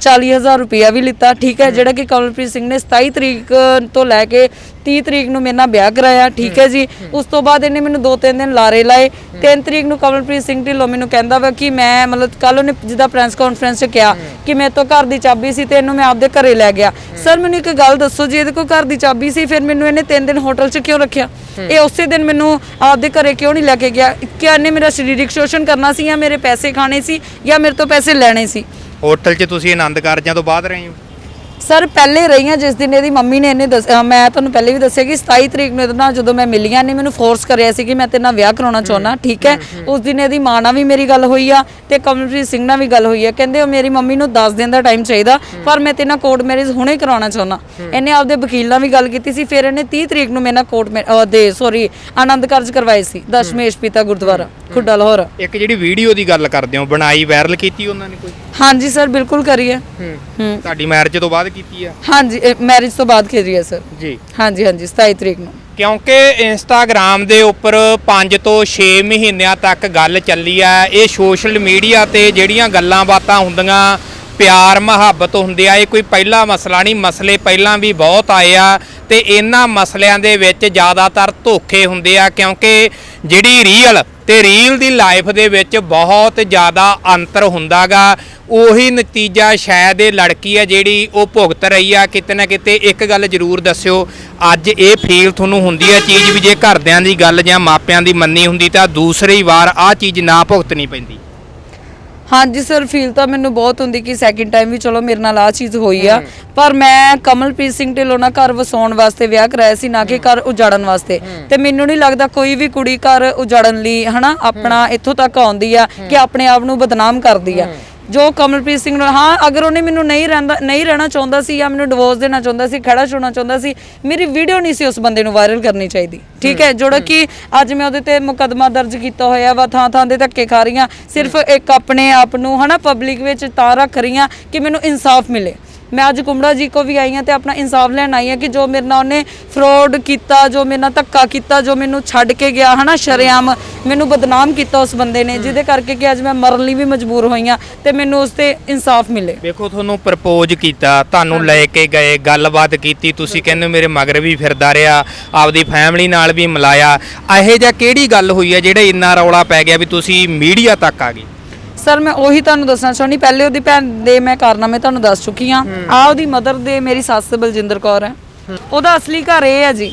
40000 ਰੁਪਇਆ ਵੀ ਲਿੱਤਾ ਠੀਕ ਹੈ? ਜਿਹੜਾ ਕਿ ਕਮਲਪ੍ਰੀਤ ਸਿੰਘ ਨੇ 27 ਤਰੀਕ ਤੋਂ ਲੈ ਕੇ 30 ਤਰੀਕ ਨੂੰ ਮੇਰੇ ਨਾਲ ਵਿਆਹ ਕਰਾਇਆ ਠੀਕ ਹੈ ਜੀ। ਉਸ ਤੋਂ ਬਾਅਦ ਇਹਨੇ ਮੈਨੂੰ ਦੋ ਤਿੰਨ ਦਿਨ ਲਾਰੇ ਲਾਏ। 3 ਤਰੀਕ ਨੂੰ ਕਮਲਪ੍ਰੀਤ ਸਿੰਘ ਢਿੱਲੋਂ ਮੈਨੂੰ ਕਹਿੰਦਾ ਵਾ ਕਿ ਮੈਂ ਮਤਲਬ ਕੱਲ ਉਹਨੇ ਜਿੱਦਾਂ ਪ੍ਰੈਸ ਕਾਨਫਰੰਸ 'ਚ ਕਿਹਾ ਕਿ ਮੇਰੇ ਤੋਂ ਘਰ ਦੀ ਚਾਬੀ ਸੀ ਤੇ ਇਹਨੂੰ ਮੈਂ ਆਪਦੇ ਘਰੇ ਲੈ ਗਿਆ। ਸਰ ਮੈਨੂੰ ਇੱਕ ਗੱਲ ਦੱਸੋ ਜੀ ਇਹਦੇ ਕੋਲ ਘਰ ਦੀ ਚਾਬੀ ਸੀ ਫਿਰ ਮੈਨੂੰ ਇਹਨੇ 3 ਦਿਨ ਹੋਟਲ 'ਚ ਕਿਉਂ ਰੱਖਿਆ? ਇਹ ਉਸੇ ਦਿਨ ਮੈਨੂੰ ਆਪਦੇ ਘਰੇ ਕਿਉਂ ਨਹੀਂ ਲੈ ਕੇ ਗਿਆ? ਕਿ ਇਹਨੇ ਮੇਰਾ ਸਰੀਰਕ ਸ਼ੋਸ਼ਣ ਕਰਨਾ ਸੀ ਜਾਂ ਮੇਰੇ ਪੈਸੇ ਖਾਣੇ ਸੀ ਜਾਂ ਮੇਰੇ ਤੋਂ ਪੈਸੇ ਲੈਣੇ ਸੀ? ਹੋਟਲ 'ਚ ਤੁਸੀਂ ਆਨੰਦ ਕਾਰਜਾਂ ਤੋਂ ਬਾਅਦ ਰਹੇ ਹੋ? ਸਰ ਪਹਿਲੇ ਰਹੀਆਂ ਜਿਸ ਦਿਨ ਇਹਦੀ ਮੰਮੀ ਨੇ ਇਹਨੇ ਮੈਂ ਤੁਹਾਨੂੰ ਪਹਿਲੇ ਵੀ ਦੱਸਿਆ ਕਿ 27 ਤਰੀਕ ਨੂੰ ਇਹਦੇ ਨਾਲ ਜਦੋਂ ਮੈਂ ਮਿਲੀਆਂ ਨੇ ਮੈਨੂੰ ਫੋਰਸ ਕਰਿਆ ਸੀ ਕਿ ਮੈਂ ਤੇਰੇ ਨਾਲ ਵਿਆਹ ਕਰਾਉਣਾ ਚਾਹੁੰਦਾ ਠੀਕ ਹੈ? ਉਸ ਦਿਨ ਇਹਦੀ ਮਾਂ ਨਾਲ ਵੀ ਮੇਰੀ ਗੱਲ ਹੋਈ ਆ ਤੇ ਕਮਲਪ੍ਰੀਤ ਸਿੰਘ ਨਾਲ ਵੀ ਗੱਲ ਹੋਈ ਆ। ਕਹਿੰਦੇ ਉਹ ਮੇਰੀ ਮੰਮੀ ਨੂੰ 10 ਦਿਨ ਦਾ ਟਾਈਮ ਚਾਹੀਦਾ ਪਰ ਮੈਂ ਤੇਰੇ ਨਾਲ ਕੋਰਟ ਮੈਰਿਜ ਹੁਣੇ ਕਰਾਉਣਾ ਚਾਹੁੰਦਾ। ਇਹਨੇ ਆਪਦੇ ਵਕੀਲ ਨਾਲ ਵੀ ਗੱਲ ਕੀਤੀ ਸੀ ਫਿਰ ਇਹਨੇ 30 ਤਰੀਕ ਨੂੰ ਮੇਰੇ ਨਾਲ ਕੋਰਟ ਦੇ ਸੌਰੀ ਆਨੰਦ ਕਾਰਜ ਕਰਵਾਏ ਸੀ ਦਸ਼ਮੇਸ਼ ਪਿਤਾ ਗੁਰਦੁਆਰਾ ਖੁੱਡਾ ਲਾਹੌਰ। ਇੱਕ ਜਿਹੜੀ ਵੀਡੀਓ ਦੀ ਗੱਲ ਕਰਦੇ ਹੋ ਬਣਾਈ ਵਾਇਰਲ ਕੀਤੀ ਉਹਨਾਂ ਨੇ ਕੋਈ? ਹਾਂਜੀ ਸਰ ਬਿਲਕੁਲ ਕਰੀਏ ਹੂੰ। ਹੂੰ। ਤੁਹਾਡੀ ਮੈਰਿਜ ਤੋਂ ਬਾਅਦ? ਕੀਤੀ ਆ? ਹਾਂਜੀ ਮੈਰਿਜ ਤੋਂ ਬਾਅਦ ਕਰੀਏ ਸਰ ਜੀ। ਹਾਂਜੀ ਹਾਂਜੀ 27 ਤਰੀਕ ਨੂੰ। ਕਿਉਂਕਿ ਇੰਸਟਾਗ੍ਰam ਦੇ ਉੱਪਰ 5 ਤੋਂ 6 ਮਹੀਨਿਆਂ ਤੱਕ ਗੱਲ ਚੱਲੀ ਆ ਇਹ ਸੋਸ਼ਲ ਮੀਡੀਆ ਤੇ ਜਿਹੜੀਆਂ ਗੱਲਾਂ ਬਾਤਾਂ ਹੁੰਦੀਆਂ ਪਿਆਰ ਮੁਹੱਬਤ ਹੁੰਦੇ ਆ ਇਹ ਕੋਈ ਪਹਿਲਾ ਮਸਲਾ ਨਹੀਂ ਮਸਲੇ ਪਹਿਲਾਂ ਵੀ ਬਹੁਤ ਆਏ ਆ ਤੇ ਇਹਨਾਂ ਮਸਲਿਆਂ ਦੇ ਵਿੱਚ ਜ਼ਿਆਦਾਤਰ ਧੋਖੇ ਹੁੰਦੇ ਆ ਕਿਉਂਕਿ ਜਿਹੜੀ ਰੀਅਲ ਤੇ ਰੀਲ ਦੀ ਲਾਈਫ ਦੇ ਵਿੱਚ ਬਹੁਤ ਜ਼ਿਆਦਾ ਅੰਤਰ ਹੁੰਦਾਗਾ ਉਹੀ ਨਤੀਜਾ ਸ਼ਾਇਦ ਇਹ ਲੜਕੀ ਆ ਜਿਹੜੀ ਉਹ ਭੁਗਤ ਰਹੀ ਆ। ਕਿਤੇ ਨਾ ਕਿਤੇ ਇੱਕ ਗੱਲ ਜ਼ਰੂਰ ਦੱਸਿਓ ਅੱਜ ਇਹ ਫੀਲ ਤੁਹਾਨੂੰ ਹੁੰਦੀ ਆ ਚੀਜ਼ ਵੀ ਜੇ ਘਰਦਿਆਂ ਦੀ ਗੱਲ ਜਾਂ ਮਾਪਿਆਂ ਦੀ ਮੰਨੀ ਹੁੰਦੀ ਤਾਂ ਦੂਸਰੀ ਵਾਰ ਆਹ ਚੀਜ਼ ਨਾ ਭੁਗਤਣੀ ਪੈਂਦੀ। ਹਾਂਜੀ ਸਰ ਫੀਲ ਤਾਂ ਮੈਨੂੰ ਬਹੁਤ ਹੁੰਦੀ ਕਿ ਸੈਕਿੰਡ ਟਾਈਮ ਵੀ ਚਲੋ ਮੇਰੇ ਨਾਲ ਆ ਚੀਜ਼ ਹੋਈ ਆ। ਪਰ ਮੈਂ ਕਮਲਪ੍ਰੀਤ ਸਿੰਘ ਢਿੱਲੋਂ ਨਾਲ ਘਰ ਵਸਾਉਣ ਵਾਸਤੇ ਵਿਆਹ ਕਰਾਇਆ ਸੀ ਨਾ ਕਿ ਘਰ ਉਜਾੜਨ ਵਾਸਤੇ। ਤੇ ਮੈਨੂੰ ਨਹੀਂ ਲੱਗਦਾ ਕੋਈ ਵੀ ਕੁੜੀ ਘਰ ਉਜਾੜਨ ਲਈ ਹਨਾ ਆਪਣਾ ਇੱਥੋਂ ਤੱਕ ਆਉਂਦੀ ਆ ਕਿ ਆਪਣੇ ਆਪ ਨੂੰ ਬਦਨਾਮ ਕਰਦੀ ਆ। ਜੋ ਕਮਲਪ੍ਰੀਤ ਸਿੰਘ ਨਾਲ ਹਾਂ ਅਗਰ ਉਹਨੇ ਮੈਨੂੰ ਨਹੀਂ ਰਹਿੰਦਾ ਨਹੀਂ ਰਹਿਣਾ ਚਾਹੁੰਦਾ ਸੀ ਜਾਂ ਮੈਨੂੰ ਡਿਵੋਰਸ ਦੇਣਾ ਚਾਹੁੰਦਾ ਸੀ ਖੜਾ ਛੋੜਨਾ ਚਾਹੁੰਦਾ ਸੀ ਮੇਰੀ ਵੀਡੀਓ ਨਹੀਂ ਸੀ ਉਸ ਬੰਦੇ ਨੂੰ ਵਾਇਰਲ ਕਰਨੀ ਚਾਹੀਦੀ ਠੀਕ ਹੈ? ਜਿਹੜਾ ਕਿ ਅੱਜ ਮੈਂ ਉਹਦੇ ਤੇ ਮੁਕੱਦਮਾ ਦਰਜ ਕੀਤਾ ਹੋਇਆ ਵਾ ਥਾਂ ਥਾਂ ਦੇ ਧੱਕੇ ਖਾ ਰਹੀਆਂ ਸਿਰਫ ਇੱਕ ਆਪਣੇ ਆਪ ਨੂੰ ਹਨਾ ਪਬਲਿਕ ਵਿੱਚ ਤਾਂ ਰੱਖ ਰਹੀਆਂ ਕਿ ਮੈਨੂੰ ਇਨਸਾਫ ਮਿਲੇ। ਮੈਂ ਅੱਜ ਕੁਮੜਾ ਜੀ ਕੋ ਵੀ ਆਈ ਹਾਂ ਤੇ ਆਪਣਾ ਇਨਸਾਫ ਲੈਣ ਆਈ ਹਾਂ ਕਿ ਜੋ ਮੇਰੇ ਨਾਲ ਉਹਨੇ ਫਰਾਡ ਕੀਤਾ ਜੋ ਮੇਰੇ ਨਾਲ ਧੱਕਾ ਕੀਤਾ ਜੋ ਮੈਨੂੰ ਛੱਡ ਕੇ ਗਿਆ ਹਨਾ ਸ਼ਰੇਆਮ ਮੈਨੂੰ ਬਦਨਾਮ ਕੀਤਾ ਉਸ ਬੰਦੇ ਨੇ ਜਿਹਦੇ ਕਰਕੇ ਕਿ ਅੱਜ ਮੈਂ ਮਰਨ ਲਈ ਵੀ ਮਜਬੂਰ ਹੋਈ ਹਾਂ ਤੇ ਮੈਨੂੰ ਉਸ ਤੇ ਇਨਸਾਫ ਮਿਲੇ। ਵੇਖੋ ਤੁਹਾਨੂੰ ਪ੍ਰਪੋਜ਼ ਕੀਤਾ ਤੁਹਾਨੂੰ ਲੈ ਕੇ ਗਏ ਗੱਲਬਾਤ ਕੀਤੀ ਤੁਸੀਂ ਕਹਿੰਦੇ ਹੋ ਮੇਰੇ ਮਗਰ ਵੀ ਫਿਰਦਾ ਰਿਹਾ ਆਪਦੀ ਫੈਮਿਲੀ ਨਾਲ ਵੀ ਮਿਲਾਇਆ। ਇਹੋ ਜਿਹਾ ਕਿਹੜੀ ਗੱਲ ਹੋਈ ਹੈ ਜਿਹੜਾ ਇੰਨਾ ਰੌਲਾ ਪੈ ਗਿਆ ਵੀ ਤੁਸੀਂ ਮੀਡੀਆ ਤੱਕ ਆ ਗਏ? ਸਰ ਮੈਂ ਉਹੀ ਤੁਹਾਨੂੰ ਦੱਸਣਾ ਚਾਹੁੰਦੀ ਪਹਿਲੇ ਉਹਦੀ ਭੈਣ ਦੇ ਮੈਂ ਕਾਰਨਾਮੇ ਤੁਹਾਨੂੰ ਦੱਸ ਚੁੱਕੀ ਹਾਂ। ਆ ਉਹਦੀ ਮਦਰ ਦੇ ਮੇਰੀ ਸੱਸ ਬਲਜਿੰਦਰ ਕੌਰ ਹੈ। ਉਹਦਾ ਅਸਲੀ ਘਰ ਇਹ ਹੈ ਜੀ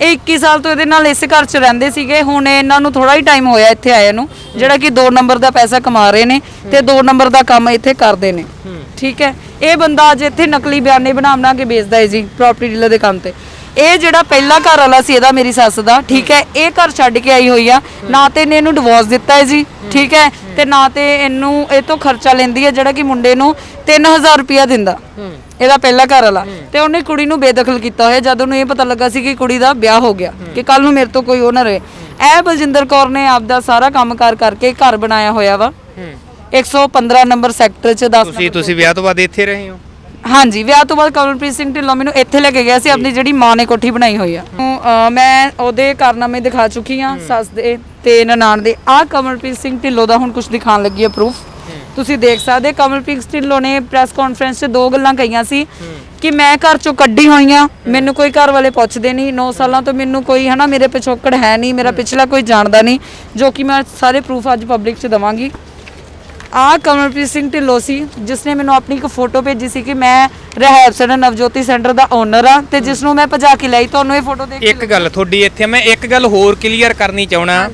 ਇਹ 21 ਸਾਲ ਤੋਂ ਇਹਦੇ ਨਾਲ ਇਸੇ ਘਰ 'ਚ ਰਹਿੰਦੇ ਸੀਗੇ। ਹੁਣ ਇਹਨਾਂ ਨੂੰ ਥੋੜਾ ਹੀ ਟਾਈਮ ਹੋਇਆ ਇੱਥੇ ਆਏ ਨੂੰ ਜਿਹੜਾ ਕਿ 2 ਨੰਬਰ ਦਾ ਪੈਸਾ ਕਮਾ ਰਹੇ ਨੇ ਤੇ 2 ਨੰਬਰ ਦਾ ਕੰਮ ਇੱਥੇ ਕਰਦੇ ਨੇ। ਠੀਕ ਹੈ? ਇਹ ਬੰਦਾ ਅੱਜ ਇੱਥੇ ਨਕਲੀ ਬਿਆਨੇ ਬਣਾ ਬਣਾ ਕੇ ਵੇਚਦਾ ਹੈ ਜੀ ਪ੍ਰਾਪਰਟੀ ਡੀਲਰ ਦੇ ਕੰਮ ਤੇ। ਇਹ ਜਿਹੜਾ ਪਹਿਲਾ ਘਰ ਵਾਲਾ ਸੀ ਇਹਦਾ ਮੇਰੀ ਸੱਸ ਦਾ ਠੀਕ ਹੈ? ਇਹ ਘਰ ਛੱਡ ਕੇ ਆਈ ਹੋਈ ਆ। ਨਾ ਤੇ ਇਹਨੇ ਇਹਨੂੰ ਡਿਵੋਰਸ ਦਿੱਤਾ ਹੈ ਜੀ ਠੀਕ ਹੈ? ਤੇ ਨਾ ਤੇ ਇਹਨੂੰ ਇਹ ਤੋਂ ਖਰਚਾ ਲੈਂਦੀ ਹੈ ਜਿਹੜਾ ਕਿ ਮੁੰਡੇ ਨੂੰ 3000 ਰੁਪਇਆ ਦਿੰਦਾ। ਇਹਦਾ ਪਹਿਲਾ ਘਰ ਵਾਲਾ। ਤੇ ਉਹਨੇ ਕੁੜੀ ਨੂੰ ਬੇਦਖਲ ਕੀਤਾ ਹੋਇਆ। ਜਦ ਉਹਨੂੰ ਇਹ ਪਤਾ ਲੱਗਾ ਸੀ ਕਿ ਕੁੜੀ ਦਾ ਵਿਆਹ ਹੋ ਗਿਆ ਕਿ ਕੱਲ ਨੂੰ ਮੇਰੇ ਤੋਂ ਕੋਈ ਉਹ ਨਾ ਰਹੇ। ਇਹ ਬਲਜਿੰਦਰ ਕੌਰ ਨੇ ਆਪਦਾ ਸਾਰਾ ਕੰਮਕਾਰ ਕਰਕੇ ਘਰ ਬਣਾਇਆ ਹੋਇਆ ਵਾ। 115 ਨੰਬਰ ਸੈਕਟਰ ਚ 10 ਤੁਸੀਂ ਤੁਸੀਂ ਵਿਆਹ ਤੋਂ ਬਾਅਦ ਇੱਥੇ ਰਹੇ ਹੋ? ਹਾਂਜੀ ਵਿਆਹ ਤੋਂ ਬਾਅਦ ਕਮਲਪ੍ਰੀਤ ਸਿੰਘ ਢਿੱਲੋਂ ਮੈਨੂੰ ਇੱਥੇ ਲੈ ਕੇ ਗਿਆ ਸੀ ਆਪਣੀ ਜਿਹੜੀ ਮਾਂ ਨੇ ਕੋਠੀ ਬਣਾਈ ਹੋਈ ਆ। ਮੈਂ ਉਹਦੇ ਕਾਰਨਾਮੇ ਦਿਖਾ ਚੁੱਕੀ ਆ ਸੱਸ ਦੇ ਤੇ ਨਨਾਣ ਦੇ ਆ ਕਮਲਪ੍ਰੀਤ ਸਿੰਘ ਢਿੱਲੋਂ ਦਾ ਹੁਣ ਕੁਝ ਦਿਖਾਉਣ ਲੱਗੀ ਆ ਪ੍ਰੂਫ ਤੁਸੀਂ ਦੇਖ ਸਕਦੇ ਕਮਲਪ੍ਰੀਤ ਢਿੱਲੋਂ ਨੇ ਪ੍ਰੈਸ ਕਾਨਫਰੰਸ 'ਚ ਦੋ ਗੱਲਾਂ ਕਹੀਆਂ ਸੀ ਕਿ ਮੈਂ ਘਰ ਚੋਂ ਕੱਢੀ ਹੋਈ ਆ ਮੈਨੂੰ ਕੋਈ ਘਰ ਵਾਲੇ ਪੁੱਛਦੇ ਨਹੀਂ 9 ਸਾਲਾਂ ਤੋਂ ਮੈਨੂੰ ਕੋਈ ਹਨਾ ਮੇਰੇ ਪਿਛੋਕੜ ਹੈ ਨਹੀਂ ਮੇਰਾ ਪਿਛਲਾ ਕੋਈ ਜਾਣਦਾ ਨਹੀਂ ਜੋ ਕਿ ਮੈਂ ਸਾਰੇ ਪ੍ਰੂਫ ਅੱਜ ਪਬਲਿਕ 'ਚ ਦਵਾਂਗੀ। ਆ ਕਮਲਪ੍ਰੀਤ ਸਿੰਘ ਢਿੱਲੋਂ ਸੀ ਜਿਸ ਨੇ ਮੈਨੂੰ ਆਪਣੀ ਇੱਕ ਫੋਟੋ ਭੇਜੀ ਸੀ ਕਿ ਮੈਂ ਰਹਿਬ ਸੈਂਟਰ ਨਵਜੋਤੀ ਸੈਂਟਰ ਦਾ ਓਨਰ ਆ ਤੇ ਜਿਸ ਨੂੰ ਮੈਂ ਭਜਾ ਕੇ ਲਈ ਤੁਹਾਨੂੰ ਇਹ ਫੋਟੋ ਦੇਖ ਇੱਕ ਗੱਲ ਤੁਹਾਡੀ ਇੱਥੇ ਮੈਂ ਇੱਕ ਗੱਲ ਹੋਰ ਕਲੀਅਰ ਕਰਨੀ ਚਾਹਣਾ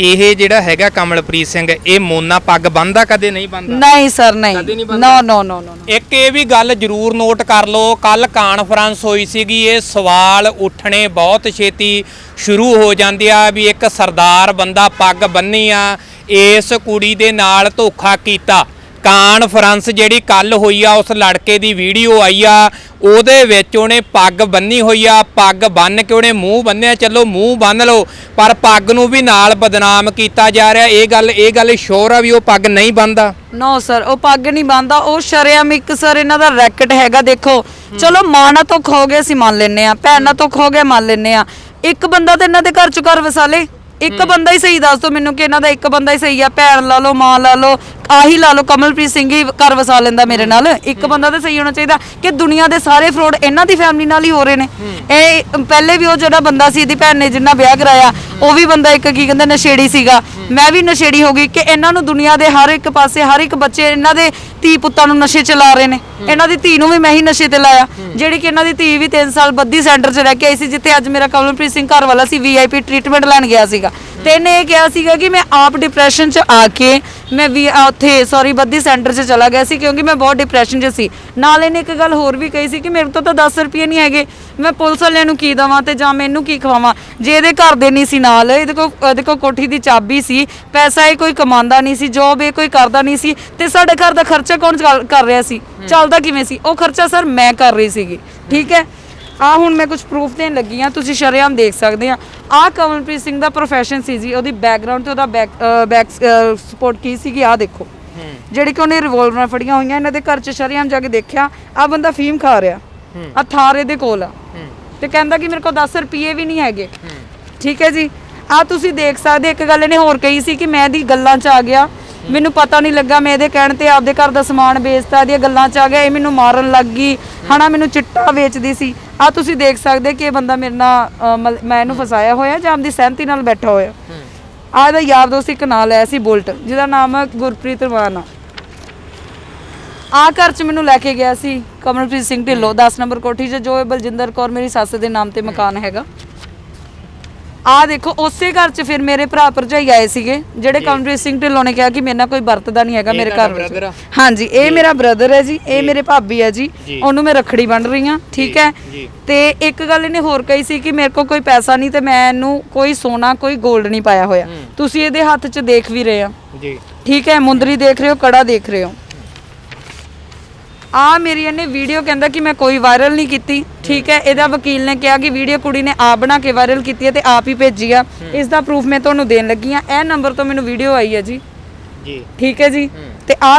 ਇਹ ਜਿਹੜਾ ਹੈਗਾ ਕਮਲਪ੍ਰੀਤ ਸਿੰਘ ਇਹ ਮੋਨਾ ਪੱਗ ਬੰਨਦਾ ਕਦੇ ਨਹੀਂ ਬੰਨਦਾ? ਨਹੀਂ ਸਰ ਕਦੇ ਨਹੀਂ ਨਹੀਂ ਨੋ ਨੋ ਨੋ ਨੋ ਇੱਕ ਇਹ ਵੀ ਗੱਲ ਜ਼ਰੂਰ ਨੋਟ ਕਰ ਲਓ ਕੱਲ ਕਾਨਫਰੰਸ ਹੋਈ ਸੀਗੀ ਇਹ ਸਵਾਲ ਉੱਠਣੇ ਬਹੁਤ ਛੇਤੀ ਸ਼ੁਰੂ ਹੋ ਜਾਂਦੇ ਆ ਵੀ ਇੱਕ ਸਰਦਾਰ ਬੰਦਾ ਪੱਗ ਬੰਨੀ ਆ ਇਸ ਕੁੜੀ ਦੇ ਨਾਲ ਧੋਖਾ ਕੀਤਾ। ਕਾਨਫਰੰਸ ਜਿਹੜੀ ਕੱਲ ਹੋਈ ਆ, ਉਸ ਲੜਕੇ ਦੀ ਵੀਡੀਓ ਆਈ ਆ, ਉਹਦੇ ਵਿੱਚ ਉਹਨੇ ਪੱਗ ਬੰਨੀ ਹੋਈ ਆ, ਪੱਗ ਬੰਨ ਕੇ ਉਹਨੇ ਮੂੰਹ ਬੰਨਿਆ ਚਲੋ ਮੂੰਹ ਬੰਨ ਲਓ, ਪਰ ਪੱਗ ਨੂੰ ਵੀ ਨਾਲ ਬਦਨਾਮ ਕੀਤਾ ਜਾ ਰਿਹਾ, ਇਹ ਗੱਲ ਇਹ ਗੱਲ ਸ਼ੋਰ ਆ ਵੀ ਉਹ ਪੱਗ ਨਹੀਂ ਬੰਨਦਾ। ਨੋ ਸਰ ਉਹ ਪੱਗ ਨਹੀਂ ਬੰਨਦਾ, ਉਹ ਸ਼ਰੇਆਮ ਇੱਕ ਸਰ ਇਹਨਾਂ ਦਾ ਰੈਕਟ ਹੈਗਾ, ਦੇਖੋ। ਚਲੋ, ਮਾਂ ਤੋਂ ਖੋ ਗਏ ਗਿਆ ਸੀ ਮੰਨ ਲੈਨੇ ਆ ਭੈਣਾਂ ਤੋਂ ਖੋ ਗਏ ਮੰਨ ਲੈਨੇ ਆ ਇੱਕ ਬੰਦਾ ਤੇ ਇਹਨਾਂ ਦੇ ਘਰ ਚ ਘਰ ਵਸਾਲੇ ਇੱਕ ਬੰਦਾ ਹੀ ਸਹੀ ਦੱਸ ਦਿਓ ਮੈਨੂੰ ਕਿ ਇਹਨਾਂ ਦਾ ਇੱਕ ਬੰਦਾ ਹੀ ਸਹੀ ਆ ਭੈਣ ਲਾ ਲਓ ਮਾਂ ਲਾ ਲਓ ਆਹੀ ਲਾ ਲਓ ਕਮਲਪ੍ਰੀਤ ਸਿੰਘ ਹੀ ਘਰ ਵਸਾ ਲੈਂਦਾ ਮੇਰੇ ਨਾਲ। ਇੱਕ ਬੰਦਾ ਤਾਂ ਸਹੀ ਹੋਣਾ ਚਾਹੀਦਾ ਕਿ ਦੁਨੀਆ ਦੇ ਸਾਰੇ ਫਰੋਡ ਇਹਨਾਂ ਦੀ ਫੈਮਿਲੀ ਨਾਲ ਹੀ ਹੋ ਰਹੇ ਨੇ। ਇਹ ਪਹਿਲੇ ਵੀ ਉਹ ਜਿਹੜਾ ਬੰਦਾ ਸੀ ਇਹਦੀ ਭੈਣ ਨੇ ਜਿੰਨਾ ਵਿਆਹ ਕਰਾਇਆ ਉਹ ਵੀ ਬੰਦਾ ਇੱਕ ਕੀ ਕਹਿੰਦੇ ਨਸ਼ੇੜੀ ਸੀਗਾ। ਮੈਂ ਵੀ ਨਸ਼ੇੜੀ ਹੋ ਗਈ ਕਿ ਇਹਨਾਂ ਨੂੰ ਦੁਨੀਆ ਦੇ ਹਰ ਇੱਕ ਪਾਸੇ ਹਰ ਇੱਕ ਬੱਚੇ ਇਹਨਾਂ ਦੇ ਧੀ ਪੁੱਤਾਂ ਨੂੰ ਨਸ਼ੇ ਚਲਾ ਰਹੇ ਨੇ। ਇਹਨਾਂ ਦੀ ਧੀ ਨੂੰ ਵੀ ਮੈਂ ਹੀ ਨਸ਼ੇ ਤੇ ਲਾਇਆ। ਜਿਹੜੀ ਕਿ ਇਹਨਾਂ ਦੀ ਧੀ ਵੀ 3 ਸਾਲ ਬੱਦੀ ਸੈਂਟਰ 'ਚ ਰਹਿ ਕੇ ਆਈ ਸੀ ਜਿੱਥੇ ਅੱਜ ਮੇਰਾ ਕਮਲਪ੍ਰੀਤ ਸਿੰਘ ਘਰ ਵਾਲਾ ਸੀ ਵੀਆਈਪੀ ਟ੍ਰੀਟਮੈਂਟ ਲੈਣ ਗਿਆ ਸੀਗਾ। ਤੇ ਇਹਨੇ ਇਹ ਕਿਹਾ ਸੀਗਾ ਕਿ ਮੈਂ ਆਪ ਡਿਪਰੈਸ਼ਨ 'ਚ ਆ ਕੇ ਮੈਂ ਵੀ, ਅਹ, ਉੱਥੇ ਸੌਰੀ ਬੱਦੀ ਸੈਂਟਰ 'ਚ ਚਲਾ ਗਿਆ ਸੀ ਕਿਉਂਕਿ ਮੈਂ ਬਹੁਤ ਡਿਪਰੈਸ਼ਨ 'ਚ ਸੀ। ਨਾਲ ਇਹਨੇ ਇੱਕ ਗੱਲ ਹੋਰ ਵੀ ਕਹੀ ਸੀ ਕਿ ਮੇਰੇ ਤੋਂ ਤਾਂ 10 ਰੁਪਏ ਨਹੀਂ ਹੈਗੇ। ਮੈਂ ਪੁਲਿਸ ਵਾਲਿਆਂ ਨੂੰ ਕੀ ਦਵਾਂ ਤੇ ਜਾਂ ਮੈਨੂੰ ਕੀ ਖਵਾਵਾਂ? ਜੇ ਇਹਦੇ ਘਰ ਦੇ ਨਹੀਂ ਸੀ ਨਾਲ, ਇਹਦੇ ਕੋਲ ਇਹਦੇ ਕੋਲ ਕੋਠੀ ਦੀ ਚਾਬੀ ਸੀ, ਪੈਸਾ ਇਹ ਕੋਈ ਕਮਾਉਂਦਾ ਨਹੀਂ ਸੀ ਜੋਬ ਇਹ ਕੋਈ ਕਰਦਾ ਨਹੀਂ ਸੀ ਤੇ ਸਾਡੇ ਘਰ ਦਾ ਖਰਚਾ ਕੌਣ ਚੱਲ- ਕਰ ਰਿਹਾ ਸੀ? ਚੱਲਦਾ ਕਿਵੇਂ ਸੀ? ਉਹ ਖਰਚਾ ਸਰ ਮੈਂ ਕਰ ਰਹੀ ਸੀਗੀ। ਠੀਕ ਹੈ? ਆ ਹੁਣ ਮੈਂ ਕੁਝ ਪ੍ਰੂਫ ਦੇਣ ਲੱਗੀ ਆ ਤੁਸੀਂ ਸ਼ਰੇਆਮ ਦੇਖ ਸਕਦੇ ਆ ਆ ਕਮਲਪ੍ਰੀਤ ਸਿੰਘ ਦਾ ਪ੍ਰੋਫੈਸ਼ਨ ਸੀ ਜੀ, ਉਹਦੀ ਬੈਕਗ੍ਰਾਉਂਡ ਤੇ ਉਹਦਾ ਬੈਕ ਬੈਕ ਸਪੋਰਟ ਕੀ ਸੀਗੀ ਆ ਦੇਖੋ। ਜਿਹੜੀ ਕਿ ਉਹਨੇ ਰਿਵੋਲਵਰਾਂ ਫੜੀਆਂ ਹੋਈਆਂ, ਇਹਨਾਂ ਦੇ ਘਰ ਚ ਸ਼ਰੇਆਮ ਜਾ ਕੇ ਦੇਖਿਆ ਆ ਬੰਦਾ ਫੀਮ ਖਾ ਰਿਹਾ। ਆ ਥਾਰੇ ਦੇ ਕੋਲ ਆ। ਤੇ ਕਹਿੰਦਾ ਕਿ ਮੇਰੇ ਕੋਲ 10 ਰੁਪਏ ਵੀ ਨਹੀਂ ਹੈਗੇ। ਠੀਕ ਹੈ ਜੀ? ਆ ਤੁਸੀਂ ਦੇਖ ਸਕਦੇ, ਇੱਕ ਗੱਲ ਇਹਨੇ ਹੋਰ ਕਹੀ ਸੀ ਕਿ ਮੈਂ ਦੀ ਗੱਲਾਂ 'ਚ ਆ ਗਿਆ। ਮੈਨੂੰ ਪਤਾ ਨਹੀਂ ਲੱਗਾ ਮੈਂ ਇਹਦੇ ਕਹਿਣ ਤੇ ਆਪਦੇ ਘਰ ਦਾ ਸਮਾਨ ਵੇਚਤਾ ਇਹਦੀਆਂ ਗੱਲਾਂ 'ਚ ਆ ਗਿਆ ਇਹ ਮੈਨੂੰ ਮਾਰਨ ਲੱਗ ਗਈ। ਹਨਾ ਮੈਨੂੰ ਚਿੱਟਾ ਵੇਚਦੀ ਸੀ। ਆ ਤੁਸੀਂ ਦੇਖ ਸਕਦੇ ਕਿ ਇਹ ਬੰਦਾ ਮੇਰੇ ਨਾਲ ਅ, ਮਲ- ਮੈਂ ਇਹਨੂੰ ਫਸਾਇਆ ਹੋਇਆ ਜਾਂ ਆਪਦੀ ਸਹਿਮਤੀ ਨਾਲ ਬੈਠਾ ਹੋਇਆ। ਆ ਇਹਦਾ ਯਾਰ ਦੋਸਤ ਇੱਕ ਨਾਲ ਆਇਆ ਸੀ ਬੁਲਟ ਜਿਹਦਾ ਨਾਮ ਹੈ ਗੁਰਪ੍ਰੀਤ ਰਵਾਨਾ। ਆ ਘਰ ਚ ਮੈਨੂੰ ਲੈ ਕੇ ਗਿਆ ਸੀ ਕਮਲਪ੍ਰੀਤ ਸਿੰਘ ਢਿੱਲੋਂ 10 ਨੰਬਰ ਕੋਠੀ 'ਚ ਜੋ ਇਹ ਬਲਜਿੰਦਰ ਕੌਰ ਮੇਰੀ ਸੱਸ ਦੇ ਨਾਮ ਤੇ ਮਕਾਨ ਹੈਗਾ। ਆ ਦੇਖੋ ਉਸੇ ਘਰ 'ਚ ਫਿਰ ਮੇਰੇ ਭਰਾ ਭਰਜਾਈ ਆਏ ਸੀਗੇ ਜਿਹੜੇ ਕਮਲਪ੍ਰੀਤ ਸਿੰਘ ਢਿੱਲੋਂ ਨੇ ਕਿਹਾ ਕਿ ਮੇਰੇ ਨਾਲ ਕੋਈ ਵਰਤਦਾ ਨਹੀਂ ਹੈਗਾ ਮੇਰੇ ਘਰ? ਵਿੱਚ। ਹਾਂਜੀ ਇਹ ਮੇਰਾ ਬ੍ਰਦਰ ਹੈ ਜੀ ਇਹ ਮੇਰੇ ਭਾਬੀ ਹੈ ਜੀ ਉਹਨੂੰ ਮੈਂ ਰੱਖੜੀ ਬੰਨ ਰਹੀ ਹਾਂ ਠੀਕ ਹੈ। ਤੇ ਇੱਕ ਗੱਲ ਇਹਨੇ ਹੋਰ ਕਹੀ ਸੀ ਕਿ ਮੇਰੇ ਕੋਲ ਕੋਈ ਪੈਸਾ ਨਹੀਂ ਤੇ ਮੈਂ ਇਹਨੂੰ ਕੋਈ ਸੋਨਾ ਕੋਈ 골ਡ ਨਹੀਂ ਪਾਇਆ ਹੋਇਆ। ਤੁਸੀਂ ਇਹਦੇ ਹੱਥ 'ਚ ਦੇਖ ਵੀ ਰਹੇ ਆ। ਜੀ। ਠੀਕ ਹੈ ਮੁੰਦਰੀ ਦੇਖ ਰਹੇ ਹੋ ਕੜਾ ਦੇਖ ਰਹੇ ਹੋ। ਆ ਮੇਰੀ ਇਹਨੇ ਵੀਡੀਓ ਕਹਿੰਦਾ ਕਿ ਮੈਂ ਕੋਈ ਵਾਇਰਲ ਨਹੀਂ ਕੀਤੀ ਠੀਕ ਹੈ? ਇਹਦਾ ਵਕੀਲ ਨੇ ਕਿਹਾ ਕਿ ਵੀਡੀਓ ਕੁੜੀ ਨੇ ਆਪ ਬਣਾ ਕੇ ਵਾਇਰਲ ਕੀਤੀ ਹੈ ਤੇ ਆਪ ਹੀ ਭੇਜੀ ਆ। ਇਸ ਦਾ ਪ੍ਰੂਫ ਮੈਂ ਤੁਹਾਨੂੰ ਦੇਣ ਲੱਗੀ ਆ ਇਹ ਨੰਬਰ ਤੋਂ ਮੈਨੂੰ ਵੀਡੀਓ ਆਈ ਹੈ ਜੀ। ਜੀ। ਠੀਕ ਹੈ ਜੀ? ਤੇ ਆ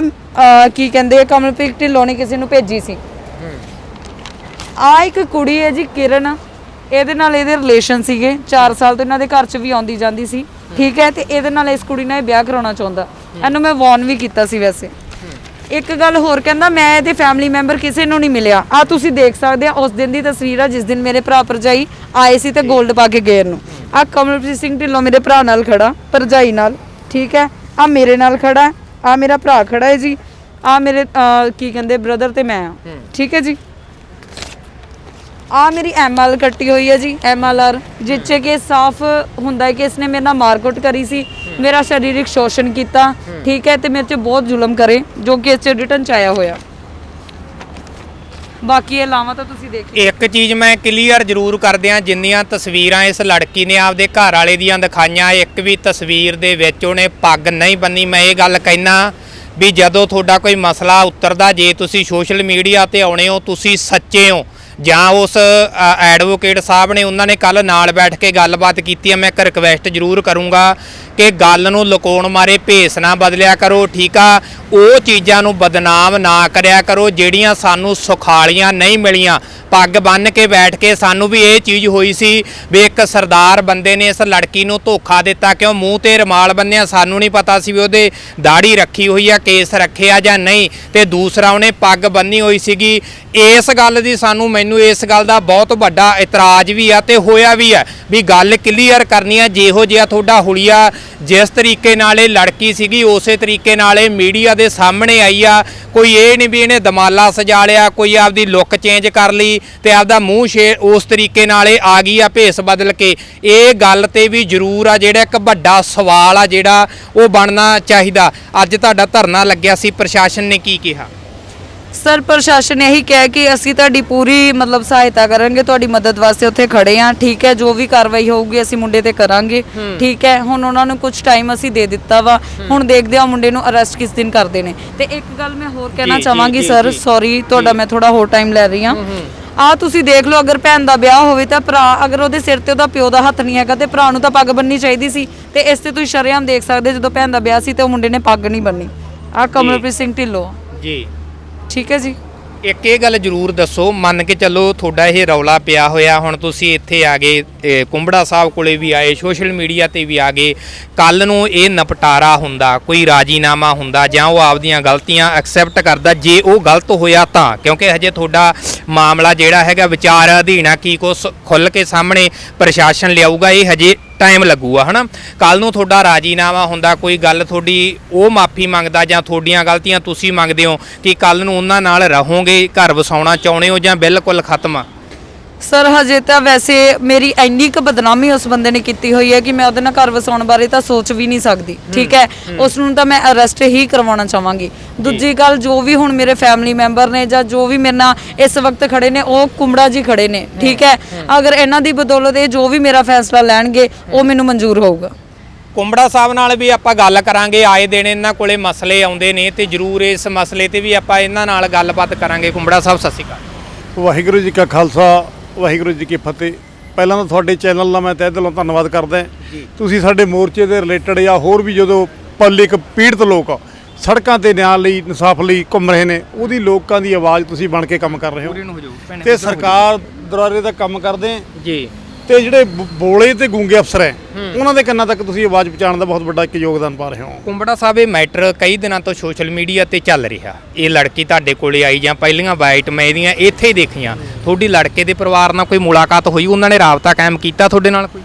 ਕੀ ਕਹਿੰਦੇ ਆ ਕਮਲਪ੍ਰੀਤ ਢਿੱਲੋਂ ਨੇ ਕਿਸੇ ਨੂੰ ਭੇਜੀ ਸੀ। ਆ ਇੱਕ ਕੁੜੀ ਹੈ ਜੀ ਕਿਰਨ। ਇਹਦੇ ਨਾਲ ਇਹਦੇ ਰਿਲੇਸ਼ਨ ਸੀਗੇ। 4 ਸਾਲ ਤੋਂ ਇਹਨਾਂ ਦੇ ਘਰ 'ਚ ਵੀ ਆਉਂਦੀ ਜਾਂਦੀ ਸੀ। ਠੀਕ ਹੈ? ਤੇ ਇਹਦੇ ਨਾਲ ਇਸ ਕੁੜੀ ਨਾਲ ਇਹ ਵਿਆਹ ਕਰਾਉਣਾ ਚਾਹੁੰਦਾ। ਇਹਨੂੰ ਮੈਂ ਵਾਰਨ ਵੀ ਕੀਤਾ ਸੀ ਵੈਸੇ। ਇੱਕ ਗੱਲ ਹੋਰ ਕਹਿੰਦਾ ਮੈਂ ਇਹਦੇ ਫੈਮਿਲੀ ਮੈਂਬਰ ਕਿਸੇ ਨੂੰ ਨਹੀਂ ਮਿਲਿਆ। ਆ ਤੁਸੀਂ ਦੇਖ ਸਕਦੇ ਆ ਉਸ ਦਿਨ ਦੀ ਤਸਵੀਰ ਆ ਜਿਸ ਦਿਨ ਮੇਰੇ ਭਰਾ ਭਰਜਾਈ ਆਏ ਸੀ ਤੇ 골ਡ ਪਾ ਕੇ ਗਏ ਨੂੰ। ਆ ਕਮਲਪ੍ਰੀਤ ਸਿੰਘ ਢਿੱਲੋਂ ਮੇਰੇ ਭਰਾ ਨਾਲ ਖੜਾ ਭਰਜਾਈ ਨਾਲ ਠੀਕ ਹੈ? ਆ ਮੇਰੇ ਨਾਲ ਖੜਾ ਆ ਮੇਰਾ ਭਰਾ ਖੜਾ ਹੈ ਜੀ। ਆ ਮੇਰੇ ਕੀ ਕਹਿੰਦੇ ਬ੍ਰਦਰ ਤੇ ਮੈਂ ਆ। ਠੀਕ ਹੈ ਜੀ? ਆ ਮੇਰੀ ਐਮਐਲ ਕੱਟੀ ਹੋਈ ਹੈ ਜੀ ਐਮਐਲਆਰ ਜਿੱਚੇ ਕਿ ਸਾਫ਼ ਹੁੰਦਾ ਹੈ ਕਿ ਇਸਨੇ ਮੇਰੇ ਨਾਲ ਮਾਰਕੁੱਟ ਕਰੀ ਸੀ। ਮੇਰਾ ਸਰੀਰਕ ਸ਼ੋਸ਼ਣ ਕੀਤਾ ਠੀਕ ਹੈ ਤੇ ਮੇਰੇ 'ਚ ਬਹੁਤ ਜ਼ੁਲਮ ਕਰੇ ਜੋ ਕਿ ਇਸ 'ਚ ਰਿਟਰਨ ਚ ਆਇਆ ਹੋਇਆ। ਬਾਕੀ ਇਹ ਲਾਵਾਂ ਤਾਂ ਤੁਸੀਂ ਦੇਖ ਇੱਕ ਚੀਜ਼ ਮੈਂ ਕਲੀਅਰ ਜ਼ਰੂਰ ਕਰਦਿਆਂ ਜਿੰਨੀਆਂ ਤਸਵੀਰਾਂ ਇਸ ਲੜਕੀ ਨੇ ਆਪਦੇ ਘਰ ਵਾਲੇ ਦੀਆਂ ਦਿਖਾਈਆਂ ਇੱਕ ਵੀ ਤਸਵੀਰ ਦੇ ਵਿੱਚ ਉਹਨੇ ਪੱਗ ਨਹੀਂ ਬੰਨੀ। ਮੈਂ ਇਹ ਗੱਲ ਕਹਿਣਾ ਵੀ ਜਦੋਂ ਤੁਹਾਡਾ ਕੋਈ ਮਸਲਾ ਉੱਤਰਦਾ ਜੇ ਤੁਸੀਂ ਸੋਸ਼ਲ ਮੀਡੀਆ ਤੇ ਆਉਣੇ ਹੋ ਤੁਸੀਂ ਸੱਚੇ ਹੋ। ਜਾਂ ਉਸ ਐਡਵੋਕੇਟ ਸਾਹਿਬ ਨੇ ਉਹਨਾਂ ਨੇ ਕੱਲ ਨਾਲ ਬੈਠ ਕੇ ਗੱਲਬਾਤ ਕੀਤੀ ਹੈ, ਮੈਂ ਇੱਕ ਰਿਕਵੈਸਟ ਜ਼ਰੂਰ ਕਰੂੰਗਾ ਕਿ ਗੱਲ ਨੂੰ ਲੁਕਾਉਣ ਮਾਰੇ, ਭੇਸ ਨਾ ਬਦਲਿਆ ਕਰੋ, ਠੀਕ ਆ? ਉਹ ਚੀਜ਼ਾਂ ਨੂੰ ਬਦਨਾਮ ਨਾ ਕਰਿਆ ਕਰੋ, ਜਿਹੜੀਆਂ ਸਾਨੂੰ ਸੁਖਾਲੀਆਂ ਨਹੀਂ ਮਿਲੀਆਂ। ਪੱਗ ਬੰਨ ਕੇ ਬੈਠ ਕੇ ਸਾਨੂੰ ਵੀ ਇਹ ਚੀਜ਼ ਹੋਈ ਸੀ ਵੀ ਇੱਕ ਸਰਦਾਰ ਬੰਦੇ ਨੇ ਇਸ ਲੜਕੀ ਨੂੰ ਧੋਖਾ ਦਿੱਤਾ, ਕਿਉਂ ਮੂੰਹ ਤੇ ਰਮਾਲ ਬੰਨਿਆ ਸਾਨੂੰ ਨਹੀਂ ਪਤਾ ਸੀ ਵੀ ਉਹਦੇ ਦਾੜੀ ਰੱਖੀ ਹੋਈ ਆ, ਕੇਸ ਰੱਖਿਆ ਜਾਂ ਨਹੀਂ। ਤੇ ਦੂਸਰਾ, ਉਹਨੇ ਪੱਗ ਬੰਨੀ ਹੋਈ ਸੀਗੀ। ਇਸ ਗੱਲ ਦੀ ਸਾਨੂੰ ਮੈਨੂੰ ਇਸ ਗੱਲ ਦਾ ਬਹੁਤ ਵੱਡਾ ਇਤਰਾਜ਼ ਵੀ ਆ ਤੇ ਹੋਇਆ ਵੀ ਆ ਵੀ ਗੱਲ ਕਲੀਅਰ ਕਰਨੀ ਆ, ਜਿਹੋ ਜਿਹਾ ਤੁਹਾਡਾ ਹੁਲੀਆ ਜਿਸ ਤਰੀਕੇ ਨਾਲ ਇਹ ਲੜਕੀ ਸੀਗੀ, ਉਸੇ ਤਰੀਕੇ ਨਾਲ ਇਹ ਮੀਡੀਆ ਦੇ ਸਾਹਮਣੇ ਆਈ ਆ। ਕੋਈ ਇਹ ਨਹੀਂ ਵੀ ਇਹਨੇ ਦਮਾਲਾ ਸਜਾ ਲਿਆ, ਕੋਈ ਆਪਦੀ ਲੁੱਕ ਚੇਂਜ ਕਰ ਲਈ ਤੇ ਆਪਦਾ ਮੂੰਹ ਸ਼ੇ ਉਸ ਤਰੀਕੇ ਨਾਲ ਇਹ ਆ ਗਈ ਆ ਭੇਸ ਬਦਲ ਕੇ। ਇਹ ਗੱਲ ਤੇ ਵੀ ਜ਼ਰੂਰ ਆ, ਜਿਹੜਾ ਇੱਕ ਵੱਡਾ ਸਵਾਲ ਆ ਜਿਹੜਾ ਉਹ ਬਣਨਾ ਚਾਹੀਦਾ। ਅੱਜ ਤੁਹਾਡਾ ਧਰਨਾ ਲੱਗਿਆ ਸੀ, ਪ੍ਰਸ਼ਾਸਨ ਨੇ ਕੀ ਕਿਹਾ? ਸਰ ਪ੍ਰਸ਼ਾਸਨ ਨੇ ਇਹੀ ਕਿਹਾ ਕਿ ਅਸੀਂ ਤੁਹਾਡੀ ਪੂਰੀ ਮਤਲਬ ਸਹਾਇਤਾ ਕਰਾਂਗੇ ਤੁਹਾਡੀ ਮਦਦ ਵਾਸਤੇ ਉੱਥੇ ਖੜੇ ਆ ਠੀਕ ਹੈ ਜੋ ਵੀ ਕਾਰਵਾਈ ਹੋਊਗੀ ਅਸੀਂ ਮੁੰਡੇ ਤੇ ਕਰਾਂਗੇ ਠੀਕ ਹੈ ਹੁਣ ਉਹਨਾਂ ਨੂੰ ਕੁਝ ਟਾਈਮ ਅਸੀਂ ਦੇ ਦਿੱਤਾ ਵਾ ਹੁਣ ਦੇਖਦੇ ਆ ਮੁੰਡੇ ਨੂੰ ਅਰੈਸਟ ਕਿਸ ਦਿਨ ਕਰਦੇ ਨੇ। ਤੇ ਇੱਕ ਗੱਲ ਮੈਂ ਹੋਰ ਕਹਿਣਾ ਚਾਹਾਂਗੀ ਸਰ। ਸੌਰੀ ਤੁਹਾਡਾ ਮੈਂ ਥੋੜਾ ਹੋਰ ਟਾਈਮ ਲੈ ਰਹੀ ਆ ਆ ਤੁਸੀਂ ਦੇਖ ਲਓ ਅਗਰ ਭੈਣ ਦਾ ਵਿਆਹ ਹੋਵੇ ਤਾਂ ਭਰਾ ਅਗਰ ਉਹਦੇ ਸਿਰ ਤੇ ਉਹਦਾ ਪਿਓ ਦਾ ਹੱਥ ਨਹੀਂ ਹੈਗਾ ਤੇ ਭਰਾ ਨੂੰ ਤਾਂ ਪੱਗ ਬੰਨਣੀ ਚਾਹੀਦੀ ਸੀ। ਤੇ ਇਸ ਤੇ ਤੁਸੀਂ ਸ਼ਰੇਆਮ ਦੇਖ ਸਕਦੇ ਜਦੋਂ ਭੈਣ ਦਾ ਵਿਆਹ ਸੀ ਤੇ ਉਹ ਮੁੰਡੇ ਨੇ ਪੱਗ ਨਹੀਂ ਬੰਨੀ ਆ ਕਮਲਪ੍ਰੀਤ ਸਿੰਘ ਢਿੱਲੋਂ। ਜੀ। ਠੀਕ ਹੈ ਜੀ। ਇੱਕ ਇਹ ਗੱਲ ਜ਼ਰੂਰ ਦੱਸੋ, ਮੰਨ ਕੇ ਚੱਲੋ ਤੁਹਾਡਾ ਇਹ ਰੌਲਾ ਪਿਆ ਹੋਇਆ, ਹੁਣ ਤੁਸੀਂ ਇੱਥੇ ਆ ਗਏ ਇਹ ਕੁੰਬੜਾ ਸਾਹਿਬ ਕੋਲੇ ਵੀ ਆਏ, ਸੋਸ਼ਲ ਮੀਡੀਆ ਤੇ ਵੀ ਆ ਗਏ ਕੱਲ ਨੂੰ ਇਹ ਨਪਟਾਰਾ ਹੁੰਦਾ, ਕੋਈ ਰਾਜੀਨਾਮਾ ਹੁੰਦਾ, ਜਾਂ ਉਹ ਆਪਦੀਆਂ ਗਲਤੀਆਂ ਐਕਸੈਪਟ ਕਰਦਾ, ਜੇ ਉਹ ਗਲਤ ਹੋਇਆ ਤਾਂ, ਕਿਉਂਕਿ ਹਜੇ ਤੁਹਾਡਾ ਮਾਮਲਾ ਜਿਹੜਾ ਹੈਗਾ ਵਿਚਾਰ ਅਧੀਨ ਆ, ਕੀ ਕੁਛ ਖੁੱਲ ਕੇ ਸਾਹਮਣੇ ਪ੍ਰਸ਼ਾਸਨ ਲਿਆਊਗਾ, ਇਹ ਹਜੇ ਟਾਈਮ ਲੱਗੂਗਾ, ਹਨਾ? ਕੱਲ ਨੂੰ ਤੁਹਾਡਾ ਰਾਜੀਨਾਮਾ ਹੁੰਦਾ, ਕੋਈ ਗੱਲ ਤੁਹਾਡੀ ਉਹ ਮਾਫੀ ਮੰਗਦਾ ਜਾਂ ਤੁਹਾਡੀਆਂ ਗਲਤੀਆਂ ਤੁਸੀਂ ਮੰਗਦੇ ਹੋ ਕਿ ਕੱਲ ਨੂੰ ਉਹਨਾਂ ਨਾਲ ਰਹੋਗੇ, ਘਰ ਵਸਾਉਣਾ ਚਾਹੁੰਦੇ ਹੋ ਜਾਂ ਬਿਲਕੁਲ ਖਤਮ ਆ? ਸਰ ਹਜੇ ਤਾਂ ਵੈਸੇ ਮੇਰੀ ਇੰਨੀ ਕੁ ਬਦਨਾਮੀ ਉਸ ਬੰਦੇ ਨੇ ਕੀਤੀ ਹੋਈ ਹੈ ਕਿ ਮੈਂ ਉਹਦੇ ਨਾਲ ਘਰ ਵਸਾਉਣ ਬਾਰੇ ਤਾਂ ਸੋਚ ਵੀ ਨਹੀਂ ਸਕਦੀ ਠੀਕ ਹੈ? ਉਸ ਨੂੰ ਤਾਂ ਮੈਂ ਅਰੈਸਟ ਹੀ ਕਰਵਾਉਣਾ ਚਾਹਾਂਗੀ। ਦੂਜੀ ਗੱਲ ਜੋ ਵੀ ਹੁਣ ਮੇਰੇ ਫੈਮਿਲੀ ਮੈਂਬਰ ਨੇ ਜਾਂ ਜੋ ਵੀ ਮੇਰੇ ਨਾਲ ਇਸ ਵਕਤ ਖੜੇ ਨੇ ਉਹ ਕੁੰਬੜਾ ਜੀ ਖੜੇ ਨੇ ਠੀਕ ਹੈ? ਅਗਰ ਇਹਨਾਂ ਦੀ ਬਦੌਲਤ ਇਹ ਜੋ ਵੀ ਮੇਰਾ ਫੈਸਲਾ ਲੈਣਗੇ ਉਹ ਮੈਨੂੰ ਮਨਜ਼ੂਰ ਹੋਊਗਾ। ਕੁੰਬੜਾ ਸਾਹਿਬ ਨਾਲ ਵੀ ਆਪਾਂ ਗੱਲ ਕਰਾਂਗੇ ਆਏ ਦਿਨ ਇਹਨਾਂ ਕੋਲੇ ਮਸਲੇ ਆਉਂਦੇ ਨੇ ਤੇ ਜਰੂਰ ਇਸ ਮਸਲੇ ਤੇ ਵੀ ਆਪਾਂ ਇਹਨਾਂ ਨਾਲ ਗੱਲਬਾਤ ਕਰਾਂਗੇ। ਕੁੰਬੜਾ ਸਾਹਿਬ ਸਤਿ ਸ਼੍ਰੀ ਅਕਾਲ। ਵਾਹਿਗੁਰੂ ਜੀ ਕਾ ਖਾਲਸਾ ਵਾਹਿਗੁਰੂ ਜੀ ਕੀ ਫਤਿਹ। ਪਹਿਲਾਂ ਤਾਂ ਤੁਹਾਡੇ ਚੈਨਲ ਦਾ ਮੈਂ ਤਹਿ ਦਿਲੋਂ ਧੰਨਵਾਦ ਕਰਦਾ ਤੁਸੀਂ ਸਾਡੇ ਮੋਰਚੇ ਦੇ ਰਿਲੇਟਡ ਜਾਂ ਹੋਰ ਵੀ ਜਦੋਂ ਪਬਲਿਕ ਪੀੜਤ ਲੋਕ ਸੜਕਾਂ ਤੇ ਨਿਆਂ ਲਈ ਇਨਸਾਫ ਲਈ ਘੁੰਮ ਰਹੇ ਨੇ ਉਹਦੀ ਲੋਕਾਂ ਦੀ ਆਵਾਜ਼ ਤੁਸੀਂ ਬਣ ਕੇ ਕੰਮ ਕਰ ਰਹੇ ਹੋ। ਤੇ ਸਰਕਾਰ ਦੁਆਰੇ ਦਾ ਕੰਮ ਕਰਦੇ ਜੀ। ਤੇ ਜਿਹੜੇ ਬੋਲੇ ਤੇ ਗੂੰਗੇ ਅਫਸਰ ਹੈ ਉਹਨਾਂ ਦੇ ਕੰਨਾਂ ਤੱਕ ਤੁਸੀਂ ਆਵਾਜ਼ ਪਹੁੰਚਾਉਣ ਦਾ ਬਹੁਤ ਵੱਡਾ ਇੱਕ ਯੋਗਦਾਨ ਪਾ ਰਹੇ ਹੋ। ਕੁੰਬੜਾ ਸਾਹਿਬ ਇਹ ਮੈਟਰ ਕਈ ਦਿਨਾਂ ਤੋਂ ਸੋਸ਼ਲ ਮੀਡੀਆ ਤੇ ਚੱਲ ਰਿਹਾ। ਇਹ ਲੜਕੀ ਤੁਹਾਡੇ ਕੋਲੇ ਆਈ ਜਾਂ ਪਹਿਲੀਆਂ ਬਾਈਟ ਮੈਂ ਇਹਦੀਆਂ ਇੱਥੇ ਹੀ ਦੇਖੀਆਂ। ਤੁਹਾਡੀ ਲੜਕੇ ਦੇ ਪਰਿਵਾਰ ਨਾਲ ਕੋਈ ਮੁਲਾਕਾਤ ਹੋਈ? ਉਹਨਾਂ ਨੇ ਰਾਬਤਾ ਕਾਇਮ ਕੀਤਾ ਤੁਹਾਡੇ ਨਾਲ ਕੋਈ?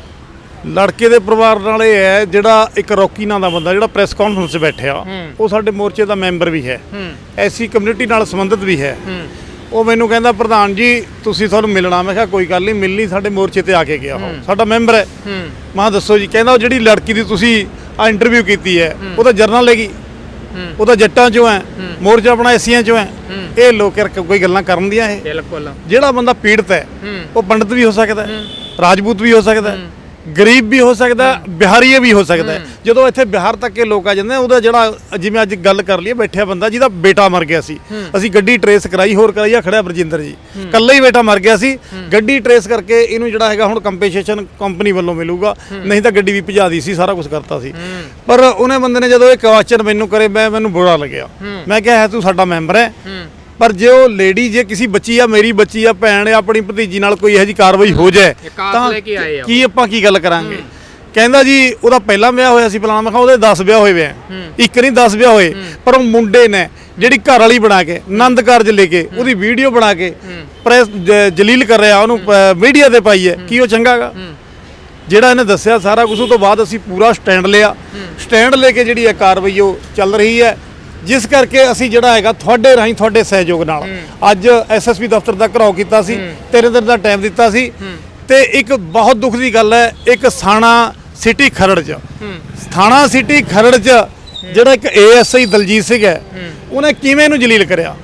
ਲੜਕੇ ਦੇ ਪਰਿਵਾਰ ਨਾਲ ਇਹ ਹੈ ਜਿਹੜਾ ਇੱਕ ਰੌਕੀ ਨਾਂ ਦਾ ਬੰਦਾ ਜਿਹੜਾ ਪ੍ਰੈਸ ਕਾਨਫਰੰਸ 'ਚ ਬੈਠਿਆ ਉਹ ਸਾਡੇ ਮੋਰਚੇ ਦਾ ਮੈਂਬਰ ਵੀ ਹੈ। ਐਸੀ ਕਮਿਊਨਿਟੀ ਨਾਲ ਸੰਬੰਧਿਤ ਵੀ ਹੈ। ਉਹ ਮੈਨੂੰ ਕਹਿੰਦਾ ਪ੍ਰਧਾਨ ਜੀ ਤੁਸੀਂ ਤੁਹਾਨੂੰ ਮਿਲਣਾ। ਮੈਂ ਕਿਹਾ ਕੋਈ ਗੱਲ ਨਹੀਂ ਮਿਲਣੀ ਸਾਡੇ ਮੋਰਚੇ ਤੇ ਆ ਕੇ ਗਿਆ ਉਹ। ਸਾਡਾ ਮੈਂਬਰ ਹੈ। ਮੈਂ ਦੱਸੋ ਜੀ। ਕਹਿੰਦਾ ਉਹ ਜਿਹੜੀ ਲੜਕੀ ਦੀ ਤੁਸੀਂ ਆ ਇੰਟਰਵਿਊ ਕੀਤੀ ਹੈ ਉਹ ਤਾਂ ਜਰਨਲ ਹੈਗੀ ਉਹ ਤਾਂ ਜੱਟਾਂ ਚੋਂ ਹੈ ਮੋਰਚਾ ਆਪਣਾ ਐਸੀਆਂ ਚੋਂ ਹੈ। ਇਹ ਲੋਕ ਯਾਰ ਕੋਈ ਗੱਲਾਂ ਕਰਨ ਦੀਆਂ ਇਹ। ਬਿਲਕੁਲ। ਜਿਹੜਾ ਬੰਦਾ ਪੀੜਤ ਹੈ ਉਹ ਪੰਡਤ ਵੀ ਹੋ ਸਕਦਾ ਹੈ ਰਾਜਪੂਤ ਵੀ ਹੋ ਸਕਦਾ ਹੈ। ਗਰੀਬ ਵੀ ਹੋ ਸਕਦਾ ਹੈ, ਬਿਹਾਰੀਏ ਵੀ ਹੋ ਸਕਦਾ। ਜਦੋਂ ਇੱਥੇ ਬਿਹਾਰ ਤੱਕ ਕੇ ਲੋਕ ਆ ਜਾਂਦੇ ਉਹਦਾ ਜਿਹੜਾ ਜਿਵੇਂ ਅੱਜ ਗੱਲ ਕਰ ਲਈਏ ਬੈਠਿਆ ਬੰਦਾ ਜਿਹਦਾ ਬੇਟਾ ਮਰ ਗਿਆ ਸੀ। ਅਸੀਂ ਗੱਡੀ ਟਰੇਸ ਕਰਾਈ ਹੋਰ ਕਰਾਈ ਆ ਖੜਿਆ ਬਰਜਿੰਦਰ ਜੀ। ਕੱਲਾ ਹੀ ਬੇਟਾ ਮਰ ਗਿਆ ਸੀ। ਗੱਡੀ ਟਰੇਸ ਕਰਕੇ ਇਹਨੂੰ ਜਿਹੜਾ ਹੈਗਾ ਹੁਣ ਕੰਪਨਸੇਸ਼ਨ ਕੰਪਨੀ ਵੱਲੋਂ ਮਿਲੂਗਾ। ਨਹੀਂ ਤਾਂ ਗੱਡੀ ਵੀ ਭਜਾ ਦੀ ਸੀ ਸਾਰਾ ਕੁਝ ਕਰਤਾ ਸੀ। ਪਰ ਉਹਨੇ ਬੰਦੇ ਨੇ ਜਦੋਂ ਇਹ ਕੁਐਸਚਨ ਮੈਨੂੰ ਕਰੇ ਮੈਂ ਮੈਨੂੰ ਬੁਰਾ ਲੱਗਿਆ। ਮੈਂ ਕਿਹਾ ਹੈ ਤੂੰ ਸਾਡਾ ਮੈਂਬਰ ਹੈ। ਪਰ ਜੇ ਉਹ ਲੇਡੀ ਜੇ ਕਿਸੇ ਬੱਚੀ ਆ ਮੇਰੀ ਬੱਚੀ ਆ ਭੈਣ ਆ ਆਪਣੀ ਭਤੀਜੀ ਨਾਲ ਕੋਈ ਇਹੋ ਜੀ ਕਾਰਵਾਈ ਹੋ ਜਾਏ ਲੈ ਕੇ ਆਏ ਆ। ਕੀ ਆਪਾਂ ਕੀ ਗੱਲ ਕਰਾਂਗੇ? ਕਹਿੰਦਾ ਜੀ ਉਹਦਾ ਪਹਿਲਾ ਵਿਆਹ ਹੋਇਆ ਸੀ ਫਲਾਣਾ ਮੈਂ ਕਿਹਾ ਉਹਦੇ 10 ਵਿਆਹ ਹੋਏ ਵੇ ਆ। ਇੱਕ ਨਹੀਂ 10 ਵਿਆਹ ਹੋਏ ਪਰ ਉਹ ਮੁੰਡੇ ਨੇ ਜਿਹੜੀ ਘਰ ਵਾਲੀ ਬਣਾ ਕੇ ਆਨੰਦ ਕਾਰਜ ਲੈ ਕੇ ਉਹਦੀ ਵੀਡੀਓ ਬਣਾ ਕੇ ਪ੍ਰੈਸ ਜਲੀਲ ਕਰ ਰਿਹਾ ਉਹਨੂੰ ਮੀਡੀਆ ਤੇ ਪਾਈ ਹੈ। ਕੀ ਉਹ ਚੰਗਾਗਾ ਜਿਹੜਾ ਇਹਨੇ ਦੱਸਿਆ ਸਾਰਾ ਕੁਝ ਉਹ ਤੋਂ ਬਾਅਦ ਅਸੀਂ ਪੂਰਾ ਸਟੈਂਡ ਲਿਆ। ਸਟੈਂਡ ਲੈ ਕੇ ਜਿਹੜੀ ਇਹ ਕਾਰਵਾਈ ਉਹ ਚੱਲ ਰਹੀ ਹੈ। ਜਿਸ ਕਰਕੇ ਅਸੀਂ ਜਿਹੜਾ ਹੈਗਾ ਤੁਹਾਡੇ ਰਾਹੀਂ ਤੁਹਾਡੇ ਸਹਿਯੋਗ ਨਾਲ ਅੱਜ ਐਸਐਸਪੀ ਦਫ਼ਤਰ ਦਾ ਘਰਾਓ ਕੀਤਾ ਸੀ ਤਿੰਨ ਦਿਨ ਦਾ ਟਾਈਮ ਦਿੱਤਾ ਸੀ। ਤੇ ਇੱਕ ਬਹੁਤ ਦੁੱਖ ਦੀ ਗੱਲ ਹੈ ਇੱਕ ਸਾਣਾ ਸਿਟੀ ਖਰੜ ਚ। ਥਾਣਾ ਸਿਟੀ ਖਰੜ ਚ ਜਿਹੜਾ ਇੱਕ ਏਐਸਆਈ ਦਲਜੀਤ ਸਿੰਘ ਹੈ ਉਹਨੇ ਕਿਵੇਂ ਇਹਨੂੰ ਜਲੀਲ ਕਰਿਆ?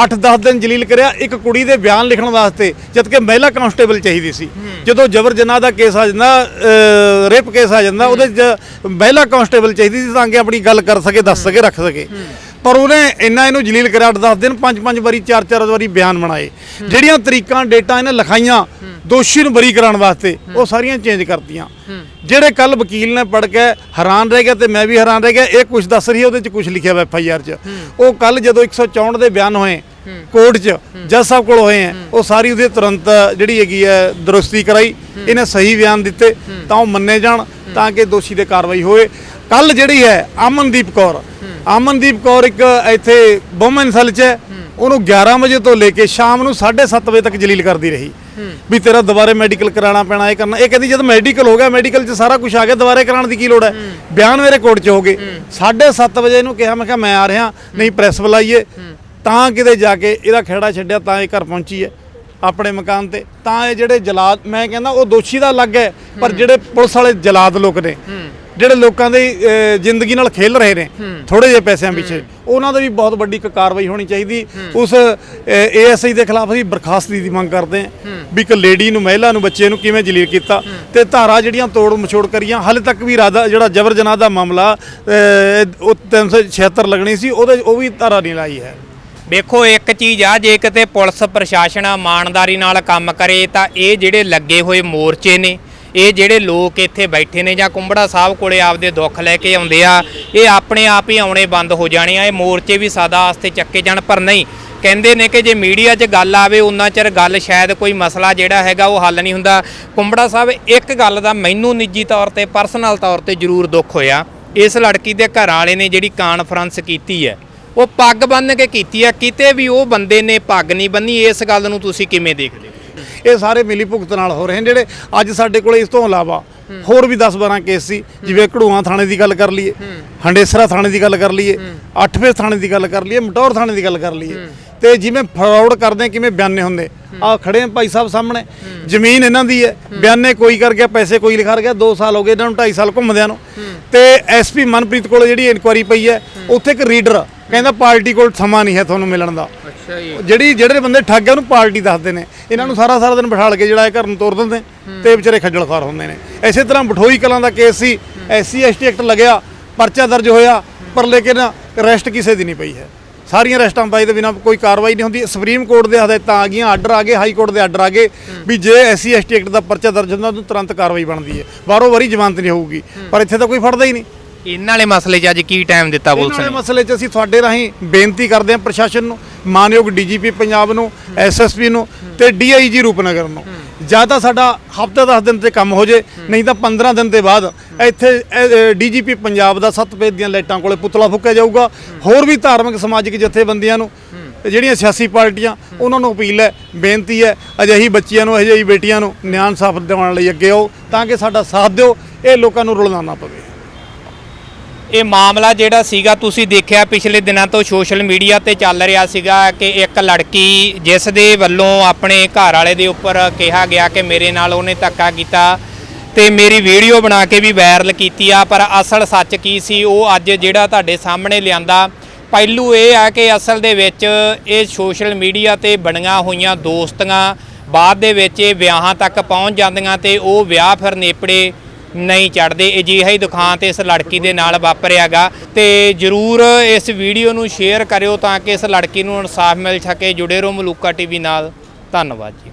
8-10 ਦਿਨ ਜਲੀਲ ਕਰਿਆ ਇੱਕ ਕੁੜੀ ਦੇ ਬਿਆਨ ਲਿਖਣ ਵਾਸਤੇ ਜਦ ਕਿ ਮਹਿਲਾ ਕਾਂਸਟੇਬਲ ਚਾਹੀਦੀ ਸੀ। ਜਦੋਂ ਜਬਰ ਜਨਾਹ ਦਾ ਕੇਸ ਆ ਜਾਂਦਾ ਰੇਪ ਕੇਸ ਆ ਜਾਂਦਾ ਉਹਦੇ ਮਹਿਲਾ ਕਾਂਸਟੇਬਲ ਚਾਹੀਦੀ ਸੀ ਤਾਂ ਕਿ ਆਪਣੀ ਗੱਲ ਕਰ ਸਕੇ ਦੱਸ ਸਕੇ ਰੱਖ ਸਕੇ। ਪਰ ਉਹਨੇ ਇੰਨਾ ਇਹਨੂੰ ਜਲੀਲ ਕਰਿਆ 8-10 ਦਿਨ ਪੰਜ ਪੰਜ ਵਾਰੀ ਚਾਰ ਚਾਰ ਵਾਰੀ ਬਿਆਨ ਬਣਾਏ। ਜਿਹੜੀਆਂ ਤਰੀਕਾਂ ਡੇਟਾ ਇਹਨੇ ਲਿਖਾਈਆਂ ਦੋਸ਼ੀ ਨੂੰ ਬਰੀ ਕਰਾਉਣ ਵਾਸਤੇ ਉਹ ਸਾਰੀਆਂ ਚੇਂਜ ਕਰਤੀਆਂ। ਜਿਹੜੇ ਕੱਲ ਵਕੀਲ ਨੇ ਪੜ ਕੇ ਹੈਰਾਨ ਰਹਿ ਗਿਆ ਤੇ ਮੈਂ ਵੀ ਹੈਰਾਨ ਰਹਿ ਗਿਆ ਇਹ ਕੁਝ ਦੱਸ ਰਹੀ ਹੈ ਉਹਦੇ 'ਚ ਕੁਝ ਲਿਖਿਆ ਹੋਇਆ ਐਫ ਆਈ ਆਰ 'ਚ। ਉਹ ਕੱਲ ਜਦੋਂ 164 ਦੇ ਬਿਆਨ ਹੋਏ ਕੋਰਟ 'ਚ ਜੱਜ ਸਾਹਿਬ ਕੋਲ ਹੋਏ ਆ ਉਹ ਸਾਰੀ ਉਹਦੇ ਤੁਰੰਤ ਜਿਹੜੀ ਹੈਗੀ ਹੈ ਦਰੁਸਤੀ ਕਰਾਈ ਇਹਨੇ ਸਹੀ ਬਿਆਨ ਦਿੱਤੇ ਤਾਂ ਉਹ ਮੰਨੇ ਜਾਣ ਤਾਂ ਕਿ ਦੋਸ਼ੀ ਤੇ ਕਾਰਵਾਈ ਹੋਵੇ ਕੱਲ ਜਿਹੜੀ ਹੈ ਅਮਨਦੀਪ ਕੌਰ। ਅਮਨਦੀਪ ਕੌਰ ਇੱਕ ਇੱਥੇ ਵੂਮਨ ਸੈੱਲ 'ਚ ਹੈ। ਉਹਨੂੰ 11 ਵਜੇ ਤੋਂ ਲੈ ਕੇ ਸ਼ਾਮ ਨੂੰ 7:30 ਵਜੇ ਤੱਕ ਜਲੀਲ ਕਰਦੀ ਰਹੀ। ਵੀ ਤੇਰਾ ਦੁਬਾਰੇ ਮੈਡੀਕਲ ਕਰਾਉਣਾ ਪੈਣਾ ਇਹ ਕਰਨਾ। ਇਹ ਕਹਿੰਦੀ ਜਦ ਮੈਡੀਕਲ ਹੋ ਗਿਆ ਮੈਡੀਕਲ 'ਚ ਸਾਰਾ ਕੁਝ ਆ ਗਿਆ ਦੁਬਾਰੇ ਕਰਾਉਣ ਦੀ ਕੀ ਲੋੜ ਹੈ? ਬਿਆਨ ਮੇਰੇ ਕੋਰਟ 'ਚ ਹੋ ਗਏ। 7:30 ਵਜੇ ਇਹਨੂੰ ਕਿਹਾ ਮੈਂ ਕਿਹਾ ਮੈਂ ਆ ਰਿਹਾ ਨਹੀਂ ਪ੍ਰੈਸ ਬੁਲਾਈਏ। ਤਾਂ ਕਿਤੇ ਜਾ ਕੇ ਇਹਦਾ ਖੇੜਾ ਛੱਡਿਆ ਤਾਂ ਇਹ ਘਰ ਪਹੁੰਚੀ ਹੈ। ਆਪਣੇ ਮਕਾਨ ਤੇ ਤਾਂ ਇਹ ਜਿਹੜੇ ਜਲਾਦ ਮੈਂ ਕਹਿੰਦਾ ਉਹ ਦੋਸ਼ੀ ਦਾ ਅਲੱਗ ਹੈ ਪਰ ਜਿਹੜੇ ਪੁਲਿਸ ਵਾਲੇ ਜਲਾਦ ਲੋਕ ਨੇ ਜਿਹੜੇ ਲੋਕਾਂ ਦੀ ਜ਼ਿੰਦਗੀ ਨਾਲ ਖੇਲ ਰਹੇ ਨੇ ਥੋੜੇ ਜਿਹੇ ਪੈਸਿਆਂ ਪਿੱਛੇ ਉਹਨਾਂ ਦੇ ਵੀ ਬਹੁਤ ਵੱਡੀ ਇੱਕ ਕਾਰਵਾਈ ਹੋਣੀ ਚਾਹੀਦੀ। ਉਸ ਏਐਸਆਈ ਦੇ ਖਿਲਾਫ ਅਸੀਂ ਬਰਖਾਸਤੀ ਦੀ ਮੰਗ ਕਰਦੇ ਹਾਂ ਵੀ ਇੱਕ ਲੇਡੀ ਨੂੰ ਮਹਿਲਾ ਨੂੰ ਬੱਚੇ ਨੂੰ ਕਿਵੇਂ ਜਲੀਲ ਕੀਤਾ ਤੇ ਧਾਰਾ ਜਿਹੜੀਆਂ ਤੋੜ ਮਛੋੜ ਕਰੀਆਂ ਹਾਲੇ ਤੱਕ ਵੀ ਰਾਦਾ ਜਿਹੜਾ ਜਬਰ ਜਨਾਹ ਦਾ ਮਾਮਲਾ ਅਹ, ਉਹ 376 ਲੱਗਣੀ ਸੀ ਉਹਦੇ ਉਹ ਵੀ ਧਾਰਾ ਨਹੀਂ ਲਾਈ ਹੈ। ਵੇਖੋ, ਇੱਕ ਚੀਜ਼ ਆ, ਜੇ ਕਿਤੇ ਪੁਲਿਸ ਪ੍ਰਸ਼ਾਸਨ ਇਮਾਨਦਾਰੀ ਨਾਲ ਕੰਮ ਕਰੇ, ਤਾਂ ਇਹ ਜਿਹੜੇ ਲੱਗੇ ਹੋਏ ਮੋਰਚੇ ਨੇ, ਇਹ ਜਿਹੜੇ ਲੋਕ ਇੱਥੇ ਬੈਠੇ ਨੇ ਜਾਂ ਕੁੰਬੜਾ ਸਾਹਿਬ ਕੋਲੇ ਆਪਦੇ ਦੁੱਖ ਲੈ ਕੇ ਆਉਂਦੇ ਆ, ਇਹ ਆਪਣੇ ਆਪ ਹੀ ਆਉਣੇ ਬੰਦ ਹੋ ਜਾਣੇ ਆ, ਇਹ ਮੋਰਚੇ ਵੀ ਸਦਾ ਵਾਸਤੇ ਚੱਕੇ ਜਾਣ, ਪਰ ਨਹੀਂ। ਕਹਿੰਦੇ ਨੇ ਕਿ ਜੇ ਮੀਡੀਆ 'ਚ ਗੱਲ ਆਵੇ, ਉਹਨਾਂ ਚਿਰ ਗੱਲ ਸ਼ਾਇਦ ਕੋਈ ਮਸਲਾ ਜਿਹੜਾ ਹੈਗਾ ਉਹ ਹੱਲ ਨਹੀਂ ਹੁੰਦਾ। ਕੁੰਬੜਾ ਸਾਹਿਬ, ਇੱਕ ਗੱਲ ਦਾ ਮੈਨੂੰ ਨਿੱਜੀ ਤੌਰ ਤੇ, ਪਰਸਨਲ ਤੌਰ ਤੇ ਜ਼ਰੂਰ ਦੁੱਖ ਹੋਇਆ। ਇਸ ਲੜਕੀ ਦੇ ਘਰ ਵਾਲੇ ਨੇ ਜਿਹੜੀ ਕਾਨਫਰੰਸ ਕੀਤੀ ਹੈ ਉਹ ਪੱਗ ਬੰਨ੍ਹ ਕੇ ਕੀਤੀ ਆ, ਕਿਤੇ ਵੀ ਉਹ ਬੰਦੇ ਨੇ ਪੱਗ ਨਹੀਂ ਬੰਨੀ, ਇਸ ਗੱਲ ਨੂੰ ਤੁਸੀਂ ਕਿਵੇਂ ਦੇਖਦੇ ਹੋ ਇਹ ਸਾਰੇ ਮਿਲੀ ਭੁਗਤ ਨਾਲ ਹੋ ਰਹੇ ਨੇ ਜਿਹੜੇ ਅੱਜ ਸਾਡੇ ਕੋਲੇ ਇਸ ਤੋਂ ਇਲਾਵਾ ਹੋਰ ਵੀ 10 12 ਕੇਸ ਸੀ, ਜਿਵੇਂ ਘੜੂਆਂ ਥਾਣੇ ਦੀ ਗੱਲ ਕਰ ਲਈਏ, ਹੰਡੇਸਰਾ ਥਾਣੇ ਦੀ ਗੱਲ ਕਰ ਲਈਏ ਅੱਠਵੇਂ ਥਾਣੇ ਦੀ ਗੱਲ ਕਰ ਲਈਏ, ਮਟੌਰ ਥਾਣੇ ਦੀ ਗੱਲ ਕਰ ਲਈਏ। ਤੇ ਜਿਵੇਂ ਫਰਾਡ ਕਰਦੇ ਕਿਵੇਂ ਬਿਆਨੇ ਹੁੰਦੇ ਆ। ਖੜੇ ਆ ਭਾਈ ਸਾਹਿਬ ਸਾਹਮਣੇ, ਜ਼ਮੀਨ ਇਹਨਾਂ ਦੀ ਹੈ, ਬਿਆਨੇ ਕੋਈ ਕਰ ਗਿਆ, ਪੈਸੇ ਕੋਈ ਲਿਖਾ ਗਿਆ 2 ਸਾਲ ਹੋ ਗਏ ਇਹਨਾਂ ਨੂੰ 2.5 ਸਾਲ ਘੁੰਮਦਿਆਂ ਨੂੰ। ਤੇ ਐਸਪੀ ਮਨਪ੍ਰੀਤ ਕੋਲ ਜਿਹੜੀ ਇਨਕੁਆਰੀ ਪਈ ਹੈ, ਉੱਥੇ ਇੱਕ ਰੀਡਰ ਕਹਿੰਦਾ ਪਾਰਟੀ ਕੋਲ ਸਮਾਂ ਨਹੀਂ ਹੈ ਤੁਹਾਨੂੰ ਮਿਲਣ ਦਾ। ਅੱਛਾ ਜੀ। ਜਿਹੜੀ ਜਿਹੜੇ ਬੰਦੇ ਠੱਗ ਆ ਉਹਨੂੰ ਪਾਰਟੀ ਦੱਸਦੇ ਨੇ। ਇਹਨਾਂ ਨੂੰ ਸਾਰਾ ਸਾਰਾ ਦਿਨ ਬਿਠਾਲ ਕੇ ਜਿਹੜਾ ਇਹ ਘਰ ਨੂੰ ਤੋਰ ਦਿੰਦੇ ਤੇ ਵਿਚਾਰੇ ਖੱਜਲ ਖਾਰ ਹੁੰਦੇ ਨੇ। ਇਸੇ ਤਰ੍ਹਾਂ ਬਠੋਈ ਕਲਾਂ ਦਾ ਕੇਸ ਸੀ ਐਸਸੀ ਐਸਟੀ ਐਕਟ ਲੱਗਿਆ ਪਰਚਾ ਦਰਜ ਹੋਇਆ ਪਰ ਲੇਕਿਨ ਅਰੈਸਟ ਕਿਸੇ ਦੀ ਨਹੀਂ ਪਈ ਹੈ। ਸਾਰੀਆਂ ਅਰੈਸਟਾਂ ਪਾਈ ਦੇ ਬਿਨਾਂ ਕੋਈ ਕਾਰਵਾਈ ਨਹੀਂ ਹੁੰਦੀ। ਸੁਪਰੀਮ ਕੋਰਟ ਦੇ ਹਦਾਇਤਾਂ ਆ ਗਈਆਂ ਆਰਡਰ ਆ ਗਏ ਹਾਈ ਕੋਰਟ ਦੇ ਆਰਡਰ ਆ ਗਏ ਵੀ ਜੇ ਐਸਸੀ ਐਸਟੀ ਐਕਟ ਦਾ ਪਰਚਾ ਦਰਜ ਹੁੰਦਾ ਤਾਂ ਤੁਰੰਤ ਕਾਰਵਾਈ ਬਣਦੀ ਹੈ। ਬਾਰੋ ਵਾਰੀ ਜ਼ਮਾਨਤ ਨਹੀਂ ਹੋਊਗੀ। ਪਰ ਇੱਥੇ ਤਾਂ ਕੋਈ ਫੜਦਾ ਹੀ ਨਹੀਂ। ਇਹਨਾਂ ਵਾਲੇ ਮਸਲੇ 'ਚ ਅੱਜ ਕੀ ਟਾਈਮ ਦਿੱਤਾ ਇਹਨਾਂ ਪੁਲਿਸ ਵਾਲੇ ਨੇ ਮਸਲੇ 'ਚ ਅਸੀਂ ਤੁਹਾਡੇ ਰਾਹੀਂ ਬੇਨਤੀ ਕਰਦੇ ਹਾਂ ਪ੍ਰਸ਼ਾਸਨ ਨੂੰ ਮਾਨਯੋਗ ਡੀਜੀਪੀ ਪੰਜਾਬ ਨੂੰ ਐਸਐਸਪੀ ਨੂੰ ਤੇ ਡੀਆਈਜੀ ਰੂਪਨਗਰ ਨੂੰ। ਜਾਂ ਤਾਂ ਸਾਡਾ ਹਫ਼ਤੇ 10 ਦਿਨ ਤੇ ਕੰਮ ਹੋ ਜੇ ਨਹੀਂ ਤਾਂ 15 ਦਿਨ ਦੇ ਬਾਅਦ ਇੱਥੇ ਡੀਜੀਪੀ ਪੰਜਾਬ ਦਾ ਸੱਤ ਪੇਜ ਦੀਆਂ ਲਾਈਟਾਂ ਕੋਲੇ ਪੁਤਲਾ ਫੂਕਿਆ ਜਾਊਗਾ। ਹੋਰ ਵੀ ਧਾਰਮਿਕ ਸਮਾਜਿਕ ਜਥੇਬੰਦੀਆਂ ਨੂੰ ਜਿਹੜੀਆਂ ਸਿਆਸੀ ਪਾਰਟੀਆਂ ਉਹਨਾਂ ਨੂੰ ਅਪੀਲ ਹੈ ਬੇਨਤੀ ਹੈ ਅਜਿਹੀ ਬੱਚੀਆਂ ਨੂੰ ਅਜਿਹੀ ਬੇਟੀਆਂ ਨੂੰ ਨਿਆਂ ਇਨਸਾਫ ਦਿਵਾਉਣ ਲਈ ਅੱਗੇ ਆਓ ਤਾਂ ਕਿ ਸਾਡਾ ਸਾਥ ਦਿਓ ਇਹ ਲੋਕਾਂ ਨੂੰ ਰੁਲਣਾ ਨਾ ਪਵੇ। ਇਹ ਮਾਮਲਾ ਜਿਹੜਾ ਸੀਗਾ, ਤੁਸੀਂ ਦੇਖਿਆ ਪਿਛਲੇ ਦਿਨਾਂ ਤੋਂ ਸੋਸ਼ਲ ਮੀਡੀਆ ਤੇ ਚੱਲ ਰਿਹਾ ਸੀਗਾ ਕਿ ਇੱਕ ਲੜਕੀ ਜਿਸ ਦੇ ਵੱਲੋਂ ਆਪਣੇ ਘਰ ਵਾਲੇ ਦੇ ਉੱਪਰ ਕਿਹਾ ਗਿਆ ਕਿ ਮੇਰੇ ਨਾਲ ਉਹਨੇ ਧੱਕਾ ਕੀਤਾ ਤੇ ਮੇਰੀ ਵੀਡੀਓ ਬਣਾ ਕੇ ਵੀ ਵਾਇਰਲ ਕੀਤੀ ਆ, ਪਰ ਅਸਲ ਸੱਚ ਕੀ ਸੀ, ਉਹ ਅੱਜ ਜਿਹੜਾ ਤੁਹਾਡੇ ਸਾਹਮਣੇ ਲਿਆਂਦਾ। ਪਹਿਲੂ ਇਹ ਆ ਕਿ ਅਸਲ ਦੇ ਵਿੱਚ ਇਹ ਸੋਸ਼ਲ ਮੀਡੀਆ ਤੇ ਬਣੀਆਂ ਹੋਈਆਂ ਦੋਸਤੀਆਂ, ਬਾਅਦ ਦੇ ਵਿੱਚ ਇਹ ਵਿਆਹਾਂ ਤੱਕ ਪਹੁੰਚ ਜਾਂਦੀਆਂ ਤੇ ਉਹ ਵਿਆਹ ਫਿਰ ਨੇਪੜੇ। ਨਹੀਂ ਚੜਦੇ। ਅਜਿਹਾ ਹੀ ਦੁਖਾਂਤ ਤੇ ਇਸ ਲੜਕੀ ਦੇ ਨਾਲ ਵਾਪਰਿਆਗਾ ਤੇ ਜਰੂਰ ਇਸ ਵੀਡੀਓ ਨੂੰ ਸ਼ੇਅਰ ਕਰਿਓ ਤਾਂ ਕਿ ਇਸ ਲੜਕੀ ਨੂੰ ਇਨਸਾਫ ਮਿਲ ਸਕੇ। ਜੁੜੇ ਰਹੋ ਮਲੂਕਾ ਟੀਵੀ ਨਾਲ। ਧੰਨਵਾਦ ਜੀ।